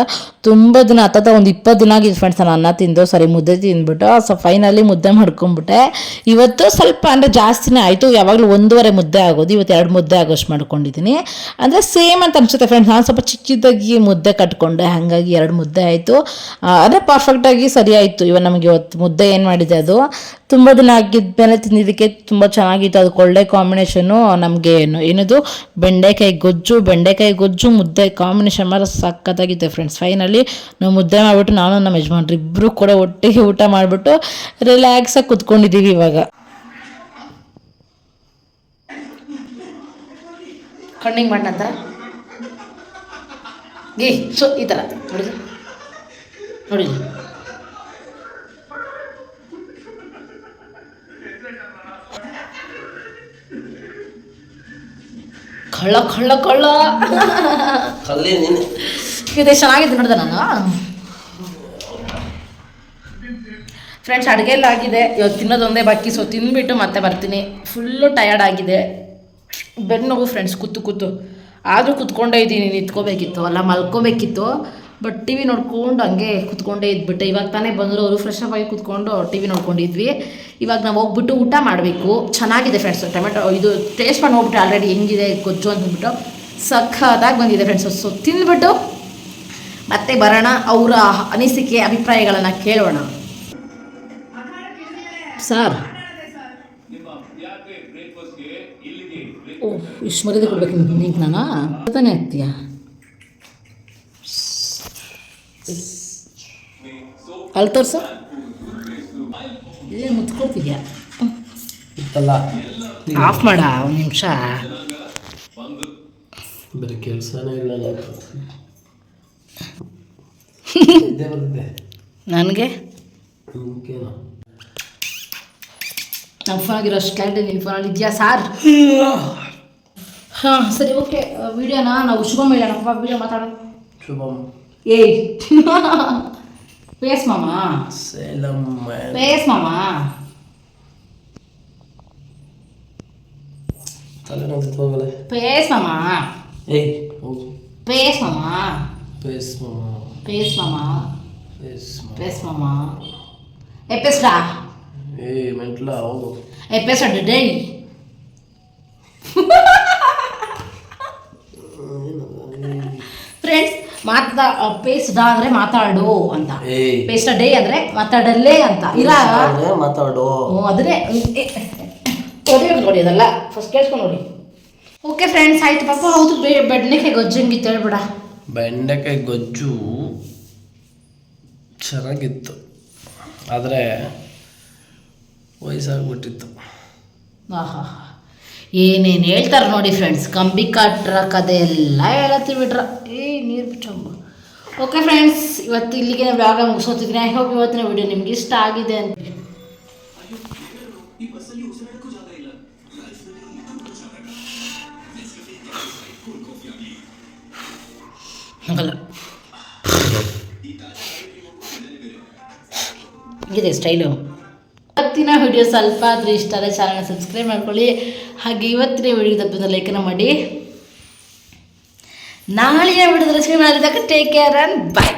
ತುಂಬ ದಿನ, ಹತ್ತತ್ತ ಒಂದು ಇಪ್ಪತ್ತು ದಿನ ಆಗಿದೆ ಫ್ರೆಂಡ್ಸ್ ನಾನು ಅನ್ನ ತಿಂದು, ಸರಿ ಮುದ್ದೆ ತಿಂದ್ಬಿಟ್ಟು, ಸೊ ಫೈನಲಿ ಮುದ್ದೆ ಮಾಡ್ಕೊಂಬಿಟ್ಟೆ. ಇವತ್ತು ಸ್ವಲ್ಪ ಅಂದರೆ ಜಾಸ್ತಿನೇ ಆಯಿತು, ಯಾವಾಗಲೂ ಒಂದೂವರೆ ಮುದ್ದೆ ಆಗೋದು, ಇವತ್ತು ಎರಡು ಮುದ್ದೆ ಆಗೋಷ್ಟು ಮಾಡ್ಕೊಂಡಿದ್ದೀನಿ ಅಂದರೆ ಸೇಮ್ ಅಂತ ಅನಿಸುತ್ತೆ ಫ್ರೆಂಡ್ಸ್ ನಾನು ಸ್ವಲ್ಪ ಚಿಕ್ಕ ಚಿಕ್ಕದಾಗಿ ಮುದ್ದೆ ಕಟ್ಕೊಂಡೆ, ಹಾಗಾಗಿ ಎರಡು ಮುದ್ದೆ ಆಯಿತು. ಅದೇ ಪರ್ಫೆಕ್ಟಾಗಿ ಸರಿ ಆಯಿತು. ಇವಾಗ ನಮಗೆ ಇವತ್ತು ಮುದ್ದೆ ಏನು ಮಾಡಿದೆ ಅದು? ತುಂಬ ದಿನ ಆಗಿದ್ಮೇಲೆ ತಿಂದಿದ್ದಕ್ಕೆ ತುಂಬ ಚೆನ್ನಾಗಿತ್ತು. ಅದಕ್ಕೆ ಒಳ್ಳೆ ಕಾಂಬಿನೇಷನು ನಮಗೆ ಏನು, ಏನದು? ಬೆಂಡೆಕಾಯಿ ಗೊಜ್ಜು ಬೆಂಡೆಕಾಯಿ ಗೊಜ್ಜು, ಮುದ್ದೆ ಕಾಂಬಿನೇಷನ್ ಮಾತ್ರ ಸಖತ್ತಾಗಿತ್ತು ಫ್ರೆಂಡ್ಸ್ ಫೈನಲಿ ನಾವು ಮುದ್ದೆ ಮಾಡಿಬಿಟ್ಟು ನಾನು ನಮ್ಮ ಯಜಮಾನ್ರು ಇಬ್ಬರು ಕೂಡ ಒಟ್ಟಿಗೆ ಊಟ ಮಾಡಿಬಿಟ್ಟು ರಿಲ್ಯಾಕ್ಸಾಗಿ ಕುತ್ಕೊಂಡಿದ್ದೀವಿ ಇವಾಗ. ಕಣ್ಣಿಂಗ್ ಮಾಡಂತ ಏ, ಸೊ, ಈ ಥರ ನೋಡಿದ ನೋಡಿದ ಕಳ್ಳ ಕಳ್ಳ ಕಳ್ಳ. ಇದೆ ನೀನು. ಇದು ಚೆನ್ನಾಗಿದೆ ನೋಡಿದೆ ನಾನು. ಫ್ರೆಂಡ್ಸ್ ಅಡುಗೆ ಎಲ್ಲ ಆಗಿದೆ ಇವತ್ತು ತಿನ್ನೋದೊಂದೇ ಬಾಕಿ ಸೊ ತಿಂದ್ಬಿಟ್ಟು ಮತ್ತೆ ಬರ್ತೀನಿ. ಫುಲ್ಲು ಟಯರ್ಡ್ ಆಗಿದೆ. ಬೆನ್ನು ನೋವು ಫ್ರೆಂಡ್ಸ್ ಕೂತು ಕೂತು. ಆದರೂ ಕುತ್ಕೊಂಡೇ ಇದ್ದೀನಿ ನಿಂತ್ಕೋಬೇಕಿತ್ತು ಅಲ್ಲ ಮಲ್ಕೋಬೇಕಿತ್ತು. ಬಟ್ ಟಿ ವಿ ನೋಡ್ಕೊಂಡು ಹಂಗೆ ಕುತ್ಕೊಂಡೇ ಇದ್ಬಿಟ್ಟೆ ಇವಾಗ ತಾನೇ ಬಂದರು ಅವರು ಫ್ರೆಶ್ ಅಪ್ ಆಗಿ ಕುತ್ಕೊಂಡು ಟಿ ವಿ ನೋಡ್ಕೊಂಡಿದ್ವಿ. ಇವಾಗ ನಾವು ಹೋಗ್ಬಿಟ್ಟು ಊಟ ಮಾಡಬೇಕು. ಚೆನ್ನಾಗಿದೆ ಫ್ರೆಂಡ್ಸ್ ಟೊಮೆಟೊ ಇದು ಟೇಸ್ಟ್ ಮಾಡಿ ಹೋಗ್ಬಿಟ್ಟು ಆಲ್ರೆಡಿ ಹೆಂಗಿದೆ ಗೊಜ್ಜು ಅಂದ್ಬಿಟ್ಟು ಸಖತ್ತಾಗಿ ಬಂದಿದೆ ಫ್ರೆಂಡ್ಸ್ ಸೊ ತಿಂದ್ಬಿಟ್ಟು ಮತ್ತೆ ಬರೋಣ ಅವರ ಅನಿಸಿಕೆ ಅಭಿಪ್ರಾಯಗಳನ್ನು ಕೇಳೋಣ. ಸರ್ ಓಹ್ ಇಷ್ಟು ಮರ್ಯಾದೆ ಕೊಡ್ಬೇಕು ನಿಂಗೆ ನಾನು ತಾನೇ ಆಗ್ತೀಯಾ? ಅಲ್ಲಿ ಸರ್ ಏ ಮುತ್ಕೊಳ್ತಿದ್ಯಾ ಇತ್ತಲ್ಲ. ಆಫ್ ಮಾಡ ಒಂದು ನಿಮಿಷ. ಬರೀ ಕೆಲಸನೇ ಇಲ್ಲ ನನಗೆ? ನಮ್ಮ ಫೋನಾಗಿರೋ ಅಷ್ಟು ಕ್ಲಾರಿಟಿ ನಿಮ್ಮ ಫೋನಲ್ಲಿ ಇದೆಯಾ ಸಾರ್? ಹಾಂ ಸರಿ ಓಕೆ ವಿಡಿಯೋನ ನಾವು ಶುಭಮ್ ಮೇಳನಪ್ಪ ವಿಡಿಯೋ ಮಾತಾಡೋಣ ಶುಭಮ್ ಏಯ್. [LAUGHS] Péssima má. Sei lá, mano. Péssima má. Tá lendo de novo, né? Péssima má. Ei, ouve. Péssima má. Péssima má. Péssima má. Péssima má. É pesca. Ei, mas lá, ouve. É, é pesca de dei. Friends, ಡೈ ಪೇಸ್ಟ್ ಮಾತಾ ಅಂದ್ರೆ ಮಾತಾಡು ಅಂತ. Paste day ಅಂದ್ರೆ ಮಾತಾಡಲ್ಲೇ ಅಂತ. ಇಲ್ಲ ಮಾತಾಡು. ಅದನ್ನೇ ನೋಡಿ ಅದಲ್ಲ. ಫಸ್ಟ್ ಕೇಳ್ಸ್ಕೊಂಡು ನೋಡಿ. ಓಕೆ ಫ್ರೆಂಡ್ಸ್ ಆಯ್ತು. ಪಾಪ ಹೌದು ಬೇ ಗೊಜ್ಜು ಗೊಜ್ಜಂಗಿತ್ತು ಹೇಳ್ಬೇಡ. ಬೆಂಡೆಕಾಯಿ ಗೊಜ್ಜು ಚೆನ್ನಾಗಿತ್ತು. ಆದರೆ ವಯಸ್ಸಾಗ್ಬಿಟ್ಟಿತ್ತು. ಆಹಾ ಏನೇನು ಹೇಳ್ತಾರೆ ನೋಡಿ ಫ್ರೆಂಡ್ಸ್ ಕಂಬಿ ಕಟ್ರ ಅದೆಲ್ಲ ಎಲ್ಲ ಹೇಳತ್ತಿ ಬಿಟ್ರ. ಏ, ನೀರು ಬಿಟ್ಟಂಬ ಓಕೆ ಫ್ರೆಂಡ್ಸ್ ಇವತ್ತು ಇಲ್ಲಿಗೆ ಬ್ಲಾಗ ಮುಗಿಸೋತಿದ್ದೀನಿ ಐ ಹೋಪ್ ಇವತ್ತಿನ ವಿಡಿಯೋ ನಿಮ್ಗೆ ಇಷ್ಟ ಆಗಿದೆ ಅಂತ. ಹಂಗಲ್ಲ. ಇದೆ ಸ್ಟೈಲು ಇವತ್ತಿನ ವಿಡಿಯೋ ಸ್ವಲ್ಪ ಆದರೂ ಇಷ್ಟ ಆದರೆ ಚಾನಲ್ನ ಸಬ್ಸ್ಕ್ರೈಬ್ ಮಾಡ್ಕೊಳ್ಳಿ. ಹಾಗೆ ಇವತ್ತಿನ ವಿಡಿಯೋ ತಪ್ಪಿದ ಲೈಕನ್ನು ಮಾಡಿ. ನಾಳೆಯ ವಿಡಿಯೋದಲ್ಲಿ ಸಿಗೋಣ ಟೇಕ್ ಕೇರ್ ಆ್ಯಂಡ್ ಬಾಯ್